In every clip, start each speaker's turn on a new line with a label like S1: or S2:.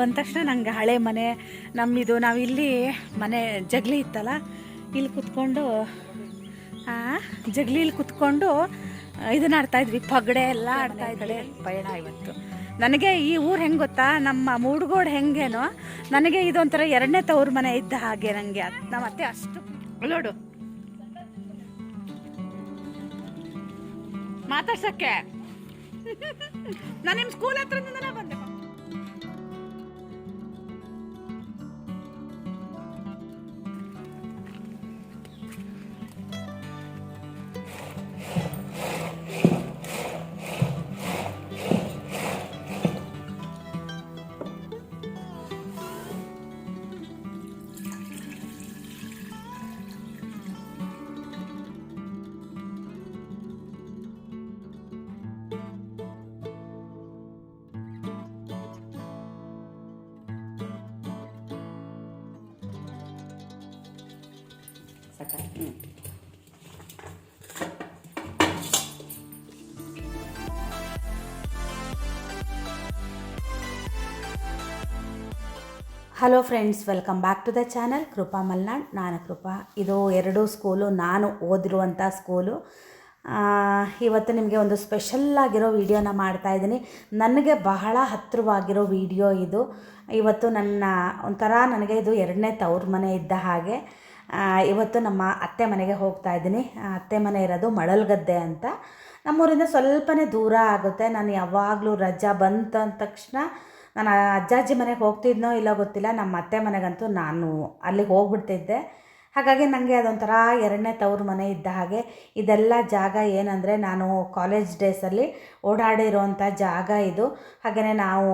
S1: ಬಂದ ತಕ್ಷಣ ನಂಗೆ ಹಳೆ ಮನೆ ನಮ್ಮಿದು ನಾವು ಇಲ್ಲಿ ಮನೆ ಜಗಲಿ ಇತ್ತಲ್ಲ ಇಲ್ಲಿ ಕುತ್ಕೊಂಡು ಜಗಲಿಲಿ ಕುತ್ಕೊಂಡು ಇದನ್ನ ಆಡ್ತಾ ಇದ್ವಿ ಪಗಡೆ ಎಲ್ಲ ಆಡ್ತಾ ಇದ್ದಾಳೆ ಪಯಣ ಇವತ್ತು. ನನಗೆ ಈ ಊರು ಹೆಂಗೆ ಗೊತ್ತಾ? ನಮ್ಮ ಮೂಡ್ಗೋಡ್ ಹೆಂಗೇನೋ ನನಗೆ ಇದೊಂಥರ ಎರಡನೇ ತವ್ರ ಮನೆ ಇದ್ದ ಹಾಗೆ ನನಗೆ ನಮ್ಮ ಅತ್ತೆ ಅಷ್ಟು ನೋಡು. ಮಾತಾಡ್ಸಕ್ಕೆ. ನಾನು ನಿಮ್ಮ ಸ್ಕೂಲ್ ಹತ್ರ ಬಂದೆ. Hello friends welcome back to the channel Krupa Malnad ನಾನು ಕೃಪಾ ಇದು ಎರಡು ಸ್ಕೂಲು ನಾನು ಓದಿರುವಂಥ ಸ್ಕೂಲು ಇವತ್ತು ನಿಮಗೆ ಒಂದು ಸ್ಪೆಷಲ್ ಆಗಿರೋ ವಿಡಿಯೋನ ಮಾಡ್ತಾ ಇದ್ದೀನಿ. ನನಗೆ ಬಹಳ ಹತ್ತಿರವಾಗಿರೋ ವಿಡಿಯೋ ಇದು. ಇವತ್ತು ನನ್ನ, ಒಂಥರ ನನಗೆ ಇದು ಎರಡನೇ ತವ್ರ ಮನೆ ಇದ್ದ ಹಾಗೆ. ಇವತ್ತು ನಮ್ಮ ಅತ್ತೆ ಮನೆಗೆ ಹೋಗ್ತಾ ಇದ್ದೀನಿ. ಅತ್ತೆ ಮನೆ ಇರೋದು ಮಳಲ್ಗದ್ದೆ ಅಂತ. ನಮ್ಮೂರಿಂದ ಸ್ವಲ್ಪನೇ ದೂರ ಆಗುತ್ತೆ. ನಾನು ಯಾವಾಗಲೂ ರಜಾ ಬಂತ ತಕ್ಷಣ ನಾನು ಅಜ್ಜ ಅಜ್ಜಾಜಿ ಮನೆಗೆ ಹೋಗ್ತಿದ್ನೋ ಇಲ್ಲ ಗೊತ್ತಿಲ್ಲ, ನಮ್ಮ ಅತ್ತೆ ಮನೆಗಂತೂ ನಾನು ಅಲ್ಲಿಗೆ ಹೋಗ್ಬಿಡ್ತಿದ್ದೆ. ಹಾಗಾಗಿ ನನಗೆ ಅದೊಂಥರ ಎರಡನೇ ತವ್ರ ಮನೆ ಇದ್ದ ಹಾಗೆ, ಇದೆಲ್ಲ ಜಾಗ ಏನಂದರೆ ನಾನು ಕಾಲೇಜ್ ಡೇಸಲ್ಲಿ ಓಡಾಡಿರೋವಂಥ ಜಾಗ ಇದು. ಹಾಗೆಯೇ ನಾವು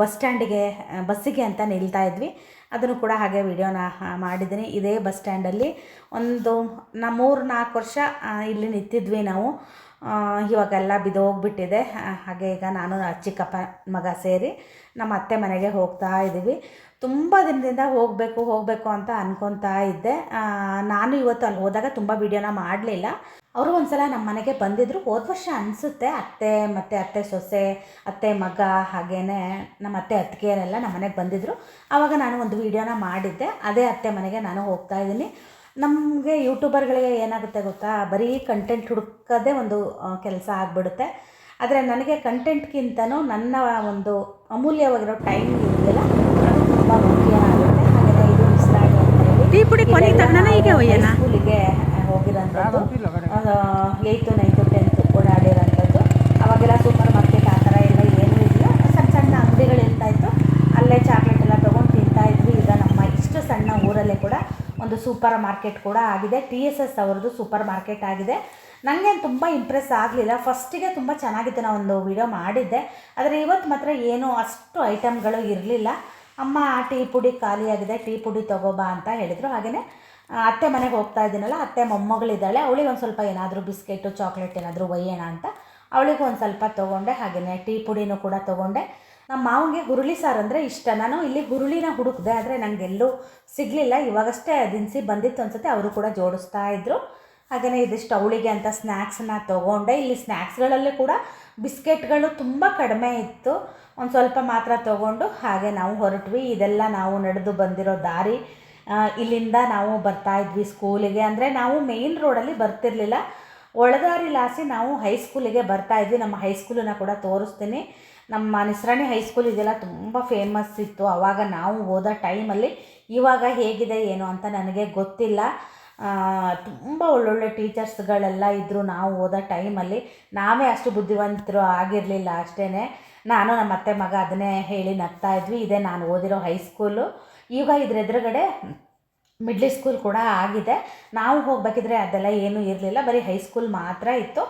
S1: ಬಸ್ ಸ್ಟ್ಯಾಂಡಿಗೆ, ಬಸ್ಸಿಗೆ ಅಂತ ನಿಲ್ತಾ ಇದ್ವಿ. ಅದನ್ನು ಕೂಡ ಹಾಗೆ ವಿಡಿಯೋನ ಮಾಡಿದ್ದೀನಿ. ಇದೇ ಬಸ್ ಸ್ಟ್ಯಾಂಡಲ್ಲಿ ಒಂದು ನಾ ಮೂರು ನಾಲ್ಕು ವರ್ಷ ಇಲ್ಲಿ ನಿಂತಿದ್ವಿ ನಾವು. ಇವಾಗೆಲ್ಲ ಬಿದ್ದೋಗ್ಬಿಟ್ಟಿದೆ ಹಾಗೆ ಈಗ ನಾನು ಚಿಕ್ಕಪ್ಪ ಮಗ ಸೇರಿ. ನಮ್ಮ ಅತ್ತೆ ಮನೆಗೆ ಹೋಗ್ತಾ ಇದ್ದೀವಿ. ತುಂಬ ದಿನದಿಂದ ಹೋಗಬೇಕು ಹೋಗಬೇಕು ಅಂತ ಅನ್ಕೊತಾ ಇದ್ದೆ. ನಾನು ಇವತ್ತು ಅಲ್ಲಿ ಹೋದಾಗ ತುಂಬ ವೀಡಿಯೋನ ಮಾಡಲಿಲ್ಲ. ಅವರು ಒಂದ್ಸಲ ನಮ್ಮ ಮನೆಗೆ ಬಂದಿದ್ದರು ಹೋದ ವರ್ಷ ಅನಿಸುತ್ತೆ ಅತ್ತೆ ಮತ್ತು ಅತ್ತೆ ಸೊಸೆ, ಅತ್ತೆ ಮಗ ಹಾಗೇ ನಮ್ಮ ಅತ್ತೆ ಅತ್ತಿಗೆಯರೆಲ್ಲ ನಮ್ಮ ಮನೆಗೆ ಬಂದಿದ್ದರು ಆವಾಗ ನಾನು ಒಂದು ವೀಡಿಯೋನ ಮಾಡಿದ್ದೆ. ಅದೇ ಅತ್ತೆ ಮನೆಗೆ ನಾನು ಹೋಗ್ತಾ ಇದ್ದೀನಿ. ನಮಗೆ ಯೂಟ್ಯೂಬರ್ಗಳಿಗೆ ಏನಾಗುತ್ತೆ ಗೊತ್ತಾ? ಬರೀ ಕಂಟೆಂಟ್ ಹುಡುಕೋದೇ ಒಂದು ಕೆಲಸ ಆಗಿಬಿಡುತ್ತೆ. ಆದರೆ ನನಗೆ ಕಂಟೆಂಟ್ಗಿಂತನೂ ನನ್ನ ಒಂದು ಅಮೂಲ್ಯವಾಗಿರೋ ಟೈಮ್ ಇದೆಯಲ್ಲ ಅದು ತುಂಬ ಮುಖ್ಯ ಆಗುತ್ತೆ. ಹಾಗೆಯೇ ಇದು ಮಿಸ್ ಅಂತ ಹೇಳಿ
S2: ಒಯ್ಯನ?
S1: ಹೈಸ್ಕೂಲಿಗೆ ಹೋಗಿರೋಂಥದ್ದು. ಏಯ್ತು ನೈನ್ತು ಟೆಂತ್ ಓಡಾಡಿರೋಂಥದ್ದು ಅವಾಗೆಲ್ಲ ಸೂಪರ್ ಮಾರ್ಕೆಟ್ ಆ ಥರ ಎಲ್ಲ ಏನೂ ಇಲ್ಲ. ಸಣ್ಣ ಸಣ್ಣ ಅಂಗಡಿಗಳು ಇರ್ತಾ ಇತ್ತು. ಅಲ್ಲೇ ಚಾಕ್ಲೇಟ್ ಎಲ್ಲ ತೊಗೊಂಡು ತಿಂತಾ ಇದ್ವಿ. ಈಗ ನಮ್ಮ ಇಷ್ಟು ಸಣ್ಣ ಊರಲ್ಲೇ ಕೂಡ ಒಂದು ಸೂಪರ್ ಮಾರ್ಕೆಟ್ ಕೂಡ ಆಗಿದೆ. ಟಿ ಎಸ್ ಎಸ್ ಅವ್ರದ್ದು ಸೂಪರ್ ಮಾರ್ಕೆಟ್ ಆಗಿದೆ. ನನಗೆ ತುಂಬ ಇಂಪ್ರೆಸ್ ಆಗಲಿಲ್ಲ. ಫಸ್ಟಿಗೆ ತುಂಬ ಚೆನ್ನಾಗಿತ್ತು. ನಾನು ಒಂದು ವಿಡಿಯೋ ಮಾಡಿದ್ದೆ. ಆದರೆ ಇವತ್ತು ಮಾತ್ರ ಏನೂ ಅಷ್ಟು ಐಟಮ್ಗಳು ಇರಲಿಲ್ಲ. ಅಮ್ಮ, ಟೀ ಪುಡಿ ಖಾಲಿಯಾಗಿದೆ ಟೀ ಪುಡಿ ತಗೋಬಾ ಅಂತ ಹೇಳಿದರು. ಹಾಗೆಯೇ ಅತ್ತೆ ಮನೆಗೆ ಹೋಗ್ತಾ ಇದ್ದೀನಲ್ಲ. ಅತ್ತೆ ಮೊಮ್ಮಗಳಿದ್ದಾಳೆ. ಅವಳಿಗೆ ಒಂದು ಸ್ವಲ್ಪ ಏನಾದರೂ ಬಿಸ್ಕೆಟು, ಚಾಕ್ಲೇಟ್ ಏನಾದರೂ ಒಯ್ಯೋಣ ಅಂತ ಅವಳಿಗೂ ಒಂದು ಸ್ವಲ್ಪ ತೊಗೊಂಡೆ. ಹಾಗೆಯೇ ಟೀ ಪುಡಿನೂ ಕೂಡ ತೊಗೊಂಡೆ. ನಮ್ಮ ಮಾವನಿಗೆ ಹುರುಳಿ ಸಾರು ಅಂದರೆ ಇಷ್ಟ. ನಾನು ಇಲ್ಲಿ ಹುರುಳಿನ ಹುಡುಕಿದೆ. ಆದರೆ ನನಗೆಲ್ಲೂ ಸಿಗಲಿಲ್ಲ. ಇವಾಗಷ್ಟೇ ದಿನಸಿ ಬಂದಿತ್ತು ಅನ್ಸುತ್ತೆ. ಅವರು ಕೂಡ ಜೋಡಿಸ್ತಾ ಇದ್ದರು ಹಾಗೆಯೇ ಇದಿಷ್ಟು ಅವಳಿಗೆ ಅಂತ ಸ್ನ್ಯಾಕ್ಸನ್ನ ತೊಗೊಂಡೆ. ಇಲ್ಲಿ ಸ್ನ್ಯಾಕ್ಸ್ಗಳಲ್ಲಿ ಕೂಡ ಬಿಸ್ಕೆಟ್ಗಳು ತುಂಬ ಕಡಿಮೆ ಇತ್ತು. ಒಂದು ಸ್ವಲ್ಪ ಮಾತ್ರ ತೊಗೊಂಡು ಹಾಗೆ ನಾವು ಹೊರಟ್ವಿ. ಇದೆಲ್ಲ ನಾವು ನಡೆದು ಬಂದಿರೋ ದಾರಿ. ಇಲ್ಲಿಂದ ನಾವು ಬರ್ತಾ ಇದ್ವಿ ಸ್ಕೂಲಿಗೆ. ಅಂದರೆ ನಾವು ಮೇಯ್ನ್ ರೋಡಲ್ಲಿ ಬರ್ತಿರ್ಲಿಲ್ಲ. ಒಳದಾರಿ ಲಾಸಿ ನಾವು ಹೈಸ್ಕೂಲಿಗೆ ಬರ್ತಾ ಇದ್ವಿ. ನಮ್ಮ ಹೈಸ್ಕೂಲನ್ನ ಕೂಡ ತೋರಿಸ್ತೀನಿ. ನಮ್ಮ ನಿಸ್ರಾಣಿ ಹೈಸ್ಕೂಲ್ ಇದೆಲ್ಲ ತುಂಬ ಫೇಮಸ್ ಇತ್ತು. ಆವಾಗ ನಾವು ಹೋದ ಟೈಮಲ್ಲಿ ಇವಾಗ ಹೇಗಿದೆ, ಏನು ಅಂತ ನನಗೆ ಗೊತ್ತಿಲ್ಲ. ತುಂಬ ಒಳ್ಳೊಳ್ಳೆ ಟೀಚರ್ಸ್ಗಳೆಲ್ಲ ಇದ್ದರು ನಾವು ಓದೋ ಟೈಮಲ್ಲಿ. ನಾವೇ ಅಷ್ಟು ಬುದ್ಧಿವಂತರು ಆಗಿರಲಿಲ್ಲ ಅಷ್ಟೇ ನಾನು ನಮ್ಮ ಅತ್ತೆ ಮಗ ಅದನ್ನೇ ಹೇಳಿ ನಗ್ತಾ ಇದ್ವಿ. ಇದೇ ನಾನು ಓದಿರೋ ಹೈಸ್ಕೂಲು ಈಗ ಇದ್ರ ಎದುರುಗಡೆ ಮಿಡ್ಲ್ ಸ್ಕೂಲ್ ಕೂಡ ಆಗಿದೆ. ನಾವು ಹೋಗ್ಬೇಕಿದ್ರೆ ಅದೆಲ್ಲ ಏನೂ ಇರಲಿಲ್ಲ. ಬರೀ ಹೈಸ್ಕೂಲ್ ಮಾತ್ರ ಇತ್ತು.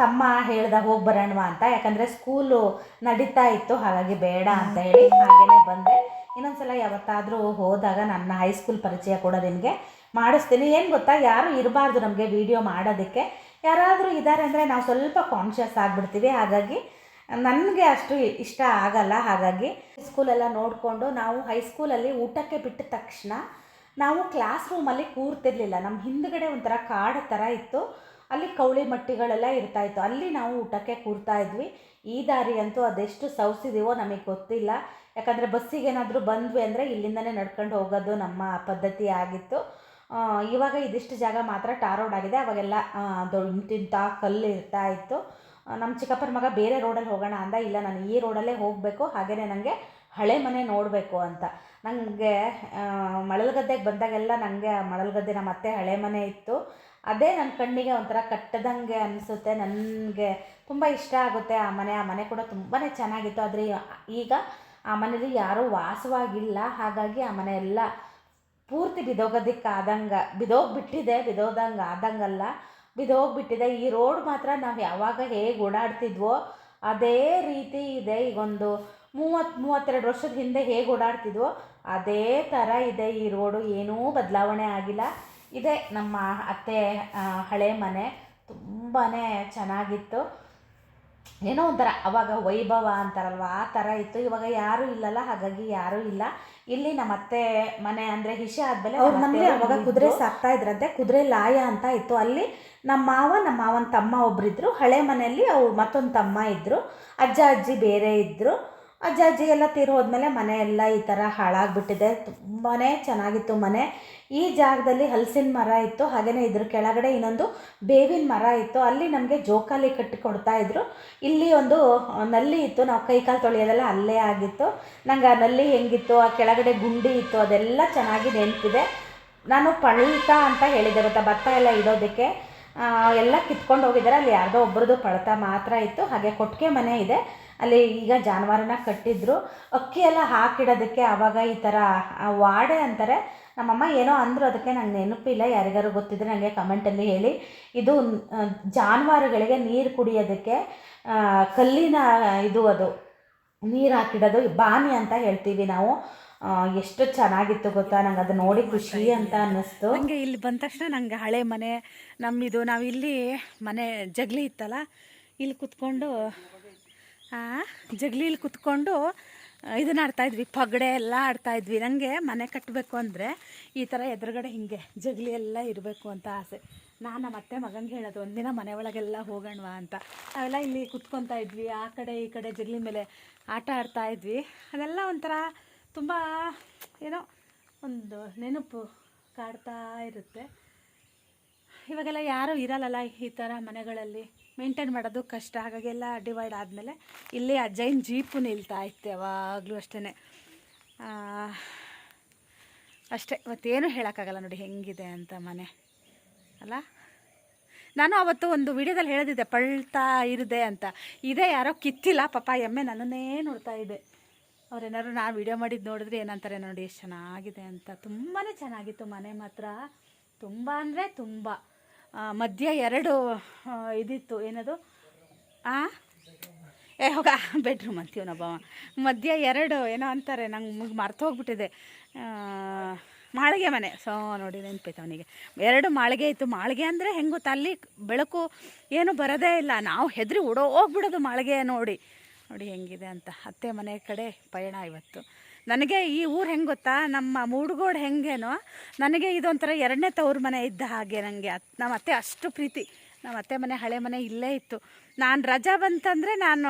S1: ತಮ್ಮ ಹೇಳ್ದ ಹೋಗಿ ಬರೋಣವಾ ಅಂತ. ಯಾಕಂದರೆ ಸ್ಕೂಲು ನಡೀತಾ ಇತ್ತು. ಹಾಗಾಗಿ ಬೇಡ ಅಂತ ಹೇಳಿ ಹಾಗೇ ಬಂದೆ. ಇನ್ನೊಂದು ಸಲ ಯಾವತ್ತಾದರೂ ಹೋದಾಗ ನನ್ನ ಹೈಸ್ಕೂಲ್ ಪರಿಚಯ ಕೂಡ ನಿನಗೆ ಮಾಡಿಸ್ತೀನಿ. ಏನು ಗೊತ್ತಾ? ಯಾರೂ ಇರಬಾರ್ದು ನಮಗೆ ವಿಡಿಯೋ ಮಾಡೋದಕ್ಕೆ. ಯಾರಾದರೂ ಇದ್ದಾರೆ ಅಂದರೆ ನಾವು ಸ್ವಲ್ಪ ಕಾನ್ಷಿಯಸ್ ಆಗಿಬಿಡ್ತೀವಿ. ಹಾಗಾಗಿ ನನಗೆ ಅಷ್ಟು ಇಷ್ಟ ಆಗಲ್ಲ. ಹಾಗಾಗಿ ಸ್ಕೂಲೆಲ್ಲ ನೋಡಿಕೊಂಡು ನಾವು ಹೈಸ್ಕೂಲಲ್ಲಿ ಊಟಕ್ಕೆ ಬಿಟ್ಟ ತಕ್ಷಣ ನಾವು ಕ್ಲಾಸ್ ರೂಮಲ್ಲಿ ಕೂರ್ತಿರ್ಲಿಲ್ಲ. ನಮ್ಮ ಹಿಂದ್ಗಡೆ ಒಂಥರ ಕಾಡು ಥರ ಇತ್ತು. ಅಲ್ಲಿ ಕೌಳಿ ಮಟ್ಟಿಗಳೆಲ್ಲ ಇರ್ತಾಯಿತ್ತು ಅಲ್ಲಿ ನಾವು ಊಟಕ್ಕೆ ಕೂರ್ತಾ ಇದ್ವಿ. ಈ ದಾರಿ ಅಂತೂ ಅದೆಷ್ಟು ಸೌಸಿದೀವೋ ನಮಗೆ ಗೊತ್ತಿಲ್ಲ. ಯಾಕಂದರೆ ಬಸ್ಸಿಗೆ ಏನಾದರೂ ಬಂದ್ವಿ ಅಂದರೆ ಇಲ್ಲಿಂದನೇ ನಡ್ಕೊಂಡು ಹೋಗೋದು ನಮ್ಮ ಪದ್ಧತಿ ಆಗಿತ್ತು. ಇವಾಗ ಇದಿಷ್ಟು ಜಾಗ ಮಾತ್ರ ಟಾರ್ ರೋಡ್ ಆಗಿದೆ. ಅವಾಗೆಲ್ಲ ದೊಡ್ಡ ಕಲ್ಲು ಇರ್ತಾ ಇತ್ತು. ನಮ್ಮ ಚಿಕ್ಕಪ್ಪನ ಮಗ ಬೇರೆ ರೋಡಲ್ಲಿ ಹೋಗೋಣ ಅಂದ. ಇಲ್ಲ, ನಾನು ಈ ರೋಡಲ್ಲೇ ಹೋಗಬೇಕು. ಹಾಗೆಯೇ ನನಗೆ ಹಳೆ ಮನೆ ನೋಡಬೇಕು ಅಂತ. ನನಗೆ ಮಳಲ್ಗದ್ದೆಗೆ ಬಂದಾಗೆಲ್ಲ ನನಗೆ ಮಳಲ್ಗದ್ದೆ ನಮ್ಮ ಅತ್ತೆ ಹಳೆ ಮನೆ ಇತ್ತು. ಅದೇ ನನ್ನ ಕಣ್ಣಿಗೆ ಒಂಥರ ಕಟ್ಟದಂಗೆ ಅನಿಸುತ್ತೆ. ನನಗೆ ತುಂಬ ಇಷ್ಟ ಆಗುತ್ತೆ ಆ ಮನೆ. ಆ ಮನೆ ಕೂಡ ತುಂಬಾ ಚೆನ್ನಾಗಿತ್ತು. ಆದರೆ, ಈಗ ಆ ಮನೇಲಿ ಯಾರೂ ವಾಸವಾಗಿಲ್ಲ. ಹಾಗಾಗಿ ಆ ಮನೆ ಎಲ್ಲ ಪೂರ್ತಿ ಬಿದೋಗೋದಕ್ಕೆ ಆದಂಗೆ ಬಿದೋಗ್ಬಿಟ್ಟಿದೆ, ಬಿದೋದಂಗೆ ಆದಂಗಲ್ಲ. ಬಿದೋಗ್ಬಿಟ್ಟಿದೆ. ಈ ರೋಡ್ ಮಾತ್ರ ನಾವು ಯಾವಾಗ ಹೇಗೆ ಓಡಾಡ್ತಿದ್ವೋ ಅದೇ ರೀತಿ ಇದೆ. ಈಗೊಂದು ಮೂವತ್ತು ಮೂವತ್ತೆರಡು ವರ್ಷದ ಹಿಂದೆ ಹೇಗೆ ಓಡಾಡ್ತಿದ್ವೋ ಅದೇ ಥರ ಇದೆ. ಈ ರೋಡು ಏನೂ ಬದಲಾವಣೆ ಆಗಿಲ್ಲ. ಇದೆ ನಮ್ಮ ಅತ್ತೆ ಹಳೆ ಮನೆ. ತುಂಬಾ ಚೆನ್ನಾಗಿತ್ತು. ಏನೋ ಒಂಥರ ಅವಾಗ ವೈಭವ ಅಂತಾರಲ್ವ? ಆ ಥರ ಇತ್ತು. ಇವಾಗ ಯಾರೂ ಇಲ್ಲಲ್ಲ. ಹಾಗಾಗಿ ಯಾರೂ ಇಲ್ಲ. ಇಲ್ಲಿ ನಮ್ಮ ಅತ್ತೆ ಮನೆ ಅಂದ್ರೆ ಹಿಷ ಆದ್ಮೇಲೆ
S3: ಅವ್ರ
S1: ನಮ್ಗೆ
S3: ಅವಾಗ ಕುದುರೆ ಸಾಕ್ತಾ ಇದ್ರಂತೆ ಕುದುರೆ ಲಾಯ ಅಂತ ಇತ್ತು. ಅಲ್ಲಿ
S1: ನಮ್ಮ ಮಾವ ನಮ್ಮ ಮಾವನ ತಮ್ಮ ಒಬ್ಬರಿದ್ರು ಹಳೆ ಮನೆಯಲ್ಲಿ ಅವ್ರು ಮತ್ತೊಂದು ತಮ್ಮ ಇದ್ರು. ಅಜ್ಜ ಅಜ್ಜಿ ಬೇರೆ ಇದ್ದರು ಅಜ್ಜ, ಅಜ್ಜಿ ಎಲ್ಲ ತೀರ್ ಹೋದ್ಮೇಲೆ ಮನೆ ಎಲ್ಲ ಈ ಥರ ಹಾಳಾಗ್ಬಿಟ್ಟಿದೆ. ತುಂಬಾ ಚೆನ್ನಾಗಿತ್ತು ಮನೆ. ಈ ಜಾಗದಲ್ಲಿ ಹಲಸಿನ ಮರ ಇತ್ತು ಹಾಗೆಯೇ ಇದ್ರ ಕೆಳಗಡೆ ಇನ್ನೊಂದು ಬೇವಿನ ಮರ ಇತ್ತು. ಅಲ್ಲಿ ನಮಗೆ ಜೋಕಾಲಿ ಕಟ್ಟಿ ಕೊಡ್ತಾ ಇದ್ರು. ಇಲ್ಲಿ ಒಂದು ನಲ್ಲಿ ಇತ್ತು. ನಾವು ಕೈ ಕಾಲು ತೊಳೆಯೋದೆಲ್ಲ ಅಲ್ಲೇ ಆಗಿತ್ತು. ನಂಗೆ ಆ ನಲ್ಲಿ ಹೆಂಗಿತ್ತು, ಆ ಕೆಳಗಡೆ ಗುಂಡಿ ಇತ್ತು, ಅದೆಲ್ಲ ಚೆನ್ನಾಗಿ ನೆನಪಿದೆ. ನಾನು ಪಳ್ತ ಅಂತ ಹೇಳಿದೆ ಗೊತ್ತಾ, ಭತ್ತ ಎಲ್ಲ ಇಡೋದಕ್ಕೆ. ಎಲ್ಲ ಕಿತ್ಕೊಂಡು ಹೋಗಿದ್ದಾರೆ. ಅಲ್ಲಿ ಯಾರ್ದೋ ಒಬ್ಬರದು ಪಳ್ತ ಮಾತ್ರ ಇತ್ತು. ಹಾಗೆ ಕೊಟ್ಟಿಗೆ ಮನೆ ಇದೆ. ಅಲ್ಲಿ ಈಗ ಜಾನುವಾರನ ಕಟ್ಟಿದ್ರು. ಅಕ್ಕಿ ಎಲ್ಲ ಹಾಕಿಡೋದಕ್ಕೆ ಆವಾಗ ಈ ಥರ ವಾಡೆ ಅಂತಾರೆ. ನಮ್ಮಮ್ಮ ಏನೋ ಅಂದರು, ಅದಕ್ಕೆ ನಂಗೆ ನೆನಪಿಲ್ಲ ಯಾರಿಗಾರು ಗೊತ್ತಿದ್ರೆ ನನಗೆ ಕಮೆಂಟಲ್ಲಿ ಹೇಳಿ. ಇದು ಜಾನುವಾರುಗಳಿಗೆ ನೀರು ಕುಡಿಯೋದಕ್ಕೆ ಕಲ್ಲಿನ, ಇದು ಅದು, ನೀರು ಹಾಕಿಡೋದು, ಬಾನಿ ಅಂತ ಹೇಳ್ತೀವಿ ನಾವು. ಎಷ್ಟು ಚೆನ್ನಾಗಿತ್ತು ಗೊತ್ತಾ? ನಂಗೆ ಅದು ನೋಡಿ ಖುಷಿ ಅಂತ ಅನ್ನಿಸ್ತು.
S3: ನನಗೆ ಇಲ್ಲಿ ಬಂದ ತಕ್ಷಣ ನಂಗೆ ಹಳೆ ಮನೆ, ನಮ್ಮಿದು ನಾವು ಇಲ್ಲಿ ಮನೆ ಜಗಲಿ ಇತ್ತಲ್ಲ, ಇಲ್ಲಿ ಕುತ್ಕೊಂಡು ಜಗಲಿಲಿ ಕುತ್ಕೊಂಡು ಇದನ್ನ ಆಡ್ತಾ ಇದ್ವಿ. ಪಗಡೆ ಎಲ್ಲ ಆಡ್ತಾಯಿದ್ವಿ ನನಗೆ ಮನೆ ಕಟ್ಟಬೇಕು ಅಂದರೆ ಈ ಥರ ಎದುರುಗಡೆ ಹಿಂಗೆ ಜಗಲಿ ಎಲ್ಲ ಇರಬೇಕು ಅಂತ ಆಸೆ. ನಾನು ನಮ್ಮ ಅತ್ತೆ ಮಗಂಗೆ ಹೇಳೋದು, ಒಂದಿನ ಮನೆ ಒಳಗೆಲ್ಲ ಹೋಗೋಣವಾ ಅಂತ. ನಾವೆಲ್ಲ ಇಲ್ಲಿ ಕುತ್ಕೊತಾ ಇದ್ವಿ. ಆ ಕಡೆ ಈ ಕಡೆ ಜಗಲಿ ಮೇಲೆ ಆಟ ಆಡ್ತಾ ಇದ್ವಿ. ಅದೆಲ್ಲ ಒಂಥರ ತುಂಬ, ಏನೋ ಒಂದು ನೆನಪು ಕಾಡ್ತಾ ಇರುತ್ತೆ. ಇವಾಗೆಲ್ಲ ಯಾರೂ ಇರಲ್ಲಲ್ಲ ಈ ಥರ ಮನೆಗಳಲ್ಲಿ. ಮೇಂಟೈನ್ ಮಾಡೋದು ಕಷ್ಟ. ಹಾಗಾಗಿ ಎಲ್ಲ ಡಿವೈಡ್ ಆದಮೇಲೆ ಇಲ್ಲಿ ಅಜ್ಜೈನ್ ಜೀಪು ನಿಲ್ತಾ ಇತ್ತು ಯಾವಾಗಲೂ ಅಷ್ಟೇ ಅಷ್ಟೇ. ಇವತ್ತೇನು ಹೇಳೋಕ್ಕಾಗಲ್ಲ ನೋಡಿ ಹೆಂಗಿದೆ ಅಂತ ಮನೆ. ಅಲ್ಲ? ನಾನು ಅವತ್ತು ಒಂದು ವಿಡಿಯೋದಲ್ಲಿ ಹೇಳಿದ್ದೆ ಪಳ್ತಾ ಇರದೆ ಅಂತ. ಇದೇ ಯಾರೋ ಕಿತ್ತಿಲ್ಲ, ಪಾಪ ಎಮ್ಮೆ ನನ್ನನ್ನೇ ನೋಡ್ತಾ ಇದೆ. ಅವ್ರೇನಾದ್ರು ನಾನು ವಿಡಿಯೋ ಮಾಡಿದ್ದು ನೋಡಿದ್ರೆ ಏನಂತಾರೆ ನೋಡಿ, ಎಷ್ಟು ಚೆನ್ನಾಗಿದೆ ಅಂತ. ತುಂಬಾ ಚೆನ್ನಾಗಿತ್ತು ಮನೆ ಮಾತ್ರ. ತುಂಬ ಅಂದರೆ ತುಂಬ. ಮಧ್ಯ ಎರಡು ಇದಿತ್ತು, ಏನದು? ಆ? ಏ, ಹೋಗ ಬೆಡ್ರೂಮ್ ಅಂತೀವಿ ನಾವು ಮಧ್ಯ ಎರಡು, ಏನೋ ಅಂತಾರೆ, ನಂಗೆ ಮರ್ತು ಹೋಗ್ಬಿಟ್ಟಿದೆ. ಮಾಳಿಗೆ ಮನೆ. ಸೊ, ನೋಡಿ ನೆನ್ಪೈತೆ ಅವನಿಗೆ. ಎರಡು ಮಾಳಿಗೆ ಇತ್ತು. ಮಾಳಿಗೆ ಅಂದರೆ ಹೆಂಗೆ ಗೊತ್ತಾ, ಅಲ್ಲಿ ಬೆಳಕು ಏನು ಬರೋದೇ ಇಲ್ಲ. ನಾವು ಹೆದರಿ ಓಡೋಗ್ಬಿಡೋದು ಮಾಳಿಗೆ ನೋಡಿ. ನೋಡಿ, ಹೆಂಗಿದೆ ಅಂತ. ಅತ್ತೆ ಮನೆ ಕಡೆ ಪಯಣ ಇವತ್ತು. ನನಗೆ ಈ ಊರು ಹೆಂಗೆ ಗೊತ್ತಾ? ನಮ್ಮ ಮೂಡುಗೋಡು ಹೆಂಗೇನೋ? ನನಗೆ ಇದೊಂಥರ ಎರಡನೇ ತವ್ರ ಮನೆ ಇದ್ದ ಹಾಗೆ ನನಗೆ ನಮ್ಮ ಅತ್ತೆ ಅಷ್ಟು ಪ್ರೀತಿ. ನಮ್ಮ ಅತ್ತೆ ಮನೆ, ಹಳೆ ಮನೆ ಇಲ್ಲೇ ಇತ್ತು. ನಾನು ರಜಾ ಬಂತಂದರೆ ನಾನು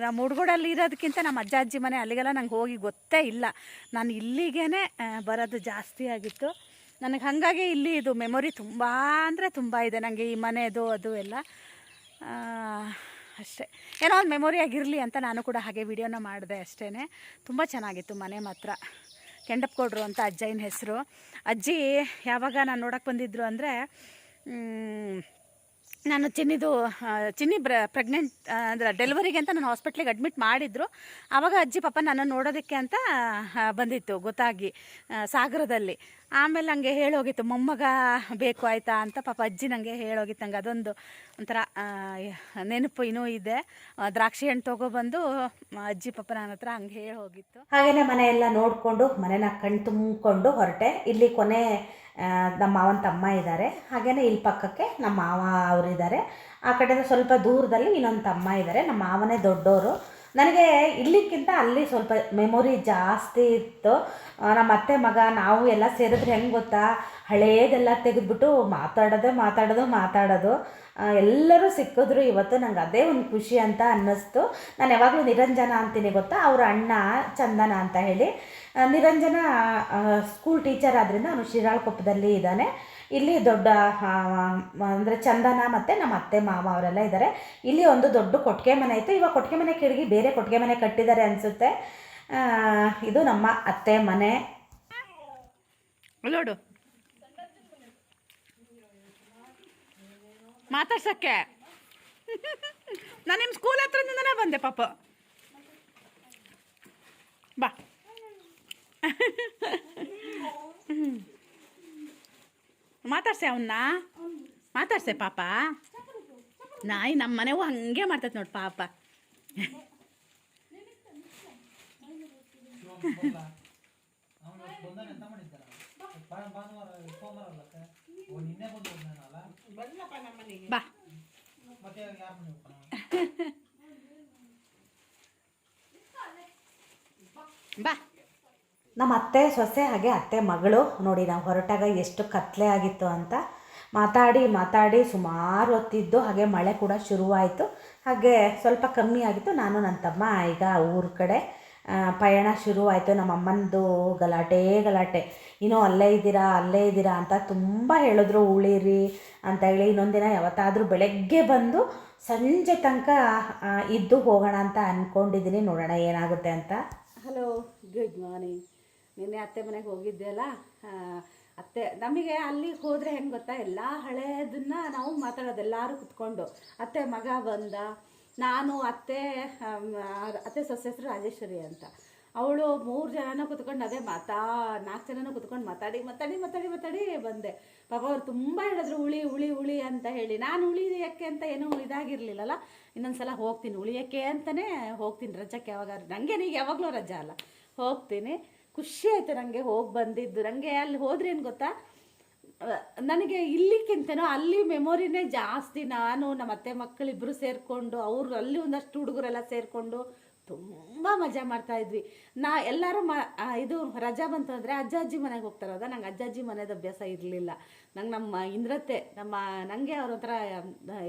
S3: ನಮ್ಮ ಹುಡುಗೋಡಲ್ಲಿ ಇರೋದಕ್ಕಿಂತ ನಮ್ಮ ಅಜ್ಜ ಅಜ್ಜಿ ಮನೆ ಅಲ್ಲಿಗೆಲ್ಲ ನಂಗೆ ಹೋಗಿ ಗೊತ್ತೇ ಇಲ್ಲ. ನಾನು ಇಲ್ಲಿಗೇ ಬರೋದು ಜಾಸ್ತಿ ಆಗಿತ್ತು. ನನಗೆ ಹಾಗಾಗಿ ಇಲ್ಲಿ ಇದು ಮೆಮೊರಿ ತುಂಬ ಅಂದರೆ ತುಂಬ ಇದೆ. ನನಗೆ ಈ ಮನೆದು, ಅದು ಎಲ್ಲ. ಅಷ್ಟೇ. ಏನೋ ಒಂದು ಮೆಮೊರಿ ಆಗಿರಲಿ ಅಂತ ನಾನು ಕೂಡ ಹಾಗೆ ವಿಡಿಯೋನ ಮಾಡಿದೆ ಅಷ್ಟೇ ತುಂಬ ಚೆನ್ನಾಗಿತ್ತು ಮನೆ ಮಾತ್ರ. ಕೆಂಡಪ್ಪ ಕೊಡ್ರು ಅಂತ ಅಜ್ಜಯ್ಯನ ಹೆಸರು. ಅಜ್ಜಿ ಯಾವಾಗ ನಾನು ನೋಡೋಕೆ ಬಂದಿದ್ರು ಅಂದರೆ ನಾನು ಚಿನ್ನಿದು ಚಿನ್ನಿ ಬ್ರ ಪ್ರೆಗ್ನೆಂಟ್ ಅಂದರೆ ಡೆಲಿವರಿಗೆ ಅಂತ ನಾನು ಹಾಸ್ಪಿಟ್ಲಿಗೆ ಅಡ್ಮಿಟ್ ಮಾಡಿದ್ರು. ಆವಾಗ ಅಜ್ಜಿ, ಪಾಪ ನನ್ನನ್ನು ನೋಡೋದಕ್ಕೆ ಅಂತ ಬಂದಿತ್ತು ಗೊತ್ತಾಗಿ ಸಾಗರದಲ್ಲಿ. ಆಮೇಲೆ ನನಗೆ ಹೇಳೋಗಿತ್ತು, ಮೊಮ್ಮಗ ಬೇಕು ಆಯಿತಾ? ಅಂತ ಪಾಪ ಅಜ್ಜಿ ನನಗೆ ಹೇಳೋಗಿತ್ತು, ನಂಗೆ ಅದೊಂದು ಒಂಥರ ನೆನಪು ಇನ್ನೂ ಇದೆ. ದ್ರಾಕ್ಷಿ ಹಣ್ಣು ತೊಗೊಬಂದು ಅಜ್ಜಿ ಪಾಪ ನನ್ನ ಹತ್ರ ಹಂಗೆ ಹೇಳಿ ಹೋಗಿತ್ತು.
S1: ಹಾಗೆಯೇ ಮನೆಯೆಲ್ಲ ನೋಡಿಕೊಂಡು, ಮನೆನ ಕಣ್ ತುಂಬಿಕೊಂಡು ಹೊರಟೆ. ಇಲ್ಲಿ ಕೊನೆ ನಮ್ಮ ಮಾವನ ತಮ್ಮ ಇದ್ದಾರೆ ಹಾಗೆಯೇ ಇಲ್ಲಿ ಪಕ್ಕಕ್ಕೆ ನಮ್ಮ ಮಾವ ಅವರಿದ್ದಾರೆ ಆ ಕಡೆಯಿಂದ ಸ್ವಲ್ಪ ದೂರದಲ್ಲಿ ಇನ್ನೊಂದು ತಮ್ಮ ಇದ್ದಾರೆ ನಮ್ಮ ಮಾವನೇ ದೊಡ್ಡವರು ನನಗೆ ಇಲ್ಲಿಕ್ಕಿಂತ ಅಲ್ಲಿ ಸ್ವಲ್ಪ ಮೆಮೊರಿ ಜಾಸ್ತಿ ಇತ್ತು. ನಮ್ಮ ಅತ್ತೆ ಮಗ, ನಾವು ಎಲ್ಲ ಸೇರಿದ್ರೆ ಹೆಂಗೆ ಗೊತ್ತಾ? ಹಳೇದೆಲ್ಲ ತೆಗೆದ್ಬಿಟ್ಟು ಮಾತಾಡೋದೇ ಮಾತಾಡೋದು ಮಾತಾಡೋದು. ಎಲ್ಲರೂ ಸಿಕ್ಕಿದ್ರು. ಇವತ್ತು ನಂಗೆ ಅದೇ ಒಂದು ಖುಷಿ ಅಂತ ಅನ್ನಿಸ್ತು. ನಾನು ಯಾವಾಗಲೂ ನಿರಂಜನ ಅಂತೀನಿ ಗೊತ್ತಾ? ಅವ್ರ ಅಣ್ಣ ಚಂದನ ಅಂತ ಹೇಳಿ. ನಿರಂಜನ ಸ್ಕೂಲ್ ಟೀಚರ್ ಆದ್ದರಿಂದ ಅವನು ಶಿರಾಳಕೊಪ್ಪದಲ್ಲಿ ಇದ್ದಾನೆ. ಇಲ್ಲಿ ದೊಡ್ಡ ಅಂದರೆ ಚಂದನ ಮತ್ತು ನಮ್ಮ ಅತ್ತೆ, ಮಾವ ಅವರೆಲ್ಲ ಇದ್ದಾರೆ ಇಲ್ಲಿ ಒಂದು ದೊಡ್ಡ ಕೊಟ್ಟಿಗೆ ಮನೆ ಇತ್ತು. ಇವಾಗ ಕೊಟ್ಟಿಗೆ ಮನೆ ಕಿಡಗಿ ಬೇರೆ ಕೊಟ್ಟಿಗೆ ಮನೆ ಕಟ್ಟಿದ್ದಾರೆ ಅನಿಸುತ್ತೆ. ಇದು ನಮ್ಮ ಅತ್ತೆ ಮನೆ.
S3: ನೋಡು ಮಾತಾಡ್ಸಕ್ಕೆ. ನಾನು ನಿಮ್ಮ ಸ್ಕೂಲ್ ಹತ್ರದಿಂದನೇ ಬಂದೆ ಪಾಪ. ಬಾ. ಮಾತಾಡ್ಸೆ ಅವನ್ನ ಮಾತಾಡ್ಸೆ ಪಾಪ? ನಾಯಿ ನಮ್ಮ ಮನೆಗೂ ಹಂಗೆ ಮಾಡ್ತೈತೆ ನೋಡಿ ಪಾಪ. ಬಾ. ಬಾ.
S1: ನಮ್ಮ ಅತ್ತೆ ಸೊಸೆ ಹಾಗೆ ಅತ್ತೆ ಮಗಳು ನೋಡಿ ನಾವು ಹೊರಟಾಗ ಎಷ್ಟು ಕತ್ಲೆ ಆಗಿತ್ತು ಅಂತ ಮಾತಾಡಿ ಮಾತಾಡಿ ಸುಮಾರು ಹೊತ್ತಿದ್ದು ಹಾಗೆ ಮಳೆ ಕೂಡ ಶುರುವಾಯಿತು. ಹಾಗೆ ಸ್ವಲ್ಪ ಕಮ್ಮಿ ಆಗಿತ್ತು. ನಾನು ನನ್ನ ತಮ್ಮ ಈಗ ಊರ ಕಡೆ ಪಯಣ ಶುರುವಾಯಿತು. ನಮ್ಮ ಅಮ್ಮನದು ಗಲಾಟೆ ಗಲಾಟೆ. ಇನ್ನೂ ಅಲ್ಲೇ ಇದ್ದೀರಾ ಅಲ್ಲೇ ಇದ್ದೀರಾ ಅಂತ ತುಂಬ ಹೇಳಿದ್ರು. ಉಳಿರಿ ಅಂತ ಹೇಳಿ ಇನ್ನೊಂದಿನ ಯಾವತ್ತಾದರೂ ಬೆಳಗ್ಗೆ ಬಂದು ಸಂಜೆ ತನಕ ಇದ್ದು ಹೋಗೋಣ ಅಂತ ಅಂದ್ಕೊಂಡಿದ್ದೀನಿ ನೋಡೋಣ ಏನಾಗುತ್ತೆ ಅಂತ.
S3: ಹಲೋ ಗುಡ್ ಮಾರ್ನಿಂಗ್ ನಿನ್ನೆ ಅತ್ತೆ ಮನೆಗೆ ಹೋಗಿದ್ದೆ ಅಲ್ಲ? ಅತ್ತೆ, ನಮಗೆ ಅಲ್ಲಿಗೆ ಹೋದರೆ ಹೆಂಗೆ ಗೊತ್ತಾ? ಎಲ್ಲ ಹಳೆಯದನ್ನ ನಾವು ಮಾತಾಡೋದು, ಎಲ್ಲರೂ ಕುತ್ಕೊಂಡು. ಅತ್ತೆ ಮಗ ಬಂದ. ನಾನು, ಅತ್ತೆ ಅತ್ತೆ ಸೊಸೆ ಹೆಸರು ರಾಜೇಶ್ವರಿ ಅಂತ. ಅವಳು ಮೂರು ಜನನೂ ಕುತ್ಕೊಂಡು ಅದೇ ಮಾತಾ ನಾಲ್ಕು ಜನನೂ ಕುತ್ಕೊಂಡು ಮಾತಾಡಿ ಮಾತಾಡಿ ಮಾತಾಡಿ ಮಾತಾಡಿ ಬಂದೆ. ಪಾಪ ಅವ್ರು ತುಂಬ ಹೇಳಿದ್ರು, ಉಳಿ ಉಳಿ ಉಳಿ ಅಂತ ಹೇಳಿ. ನಾನು ಉಳಿಯೋಕ್ಕೆ ಅಂತ ಏನೂ ಇದಾಗಿರ್ಲಿಲ್ಲಲ್ಲ? ಇನ್ನೊಂದ್ಸಲ ಹೋಗ್ತೀನಿ. ಉಳಿಯೋಕ್ಕೆ ಅಂತಲೇ ಹೋಗ್ತೀನಿ. ರಜಕ್ಕೆ ಯಾವಾಗ? ನನಗೆ ನೀವು ಯಾವಾಗಲೂ ರಜಾ ಅಲ್ಲ. ಹೋಗ್ತೀನಿ. ಖುಷಿ ಆಯ್ತು ನನಗೆ ಹೋಗಿ ಬಂದಿದ್ದು. ನನಗೆ ಅಲ್ಲಿ ಹೋದ್ರೆ ಗೊತ್ತಾ? ನನಗೆ ಇಲ್ಲಿಕ್ಕಿಂತನೋ ಅಲ್ಲಿ ಮೆಮೊರಿನೇ ಜಾಸ್ತಿ ನಾನು ನಮ್ಮ ಅತ್ತೆ ಮಕ್ಕಳಿಬ್ಬರು ಸೇರಿಕೊಂಡು, ಅವರು ಅಲ್ಲಿ ಒಂದಷ್ಟು ಹುಡುಗರೆಲ್ಲ ಸೇರಿಕೊಂಡು ತುಂಬ ಮಜಾ ಮಾಡ್ತಾ ಇದ್ವಿ. ನಾ ಎಲ್ಲರೂ ಮ ಇದು ರಜಾ ಬಂತು ಅಂದರೆ ಅಜ್ಜ ಅಜ್ಜಿ ಮನೆಗೆ ಹೋಗ್ತಾರಲ್ಲ ನಂಗೆ ಅಜ್ಜ ಅಜ್ಜಿ ಮನೆದು ಅಭ್ಯಾಸ ಇರಲಿಲ್ಲ. ನಂಗೆ ನಮ್ಮ ಇಂದ್ರತೆ ನಮ್ಮ ನನಗೆ ಅವ್ರ ಒಂಥರ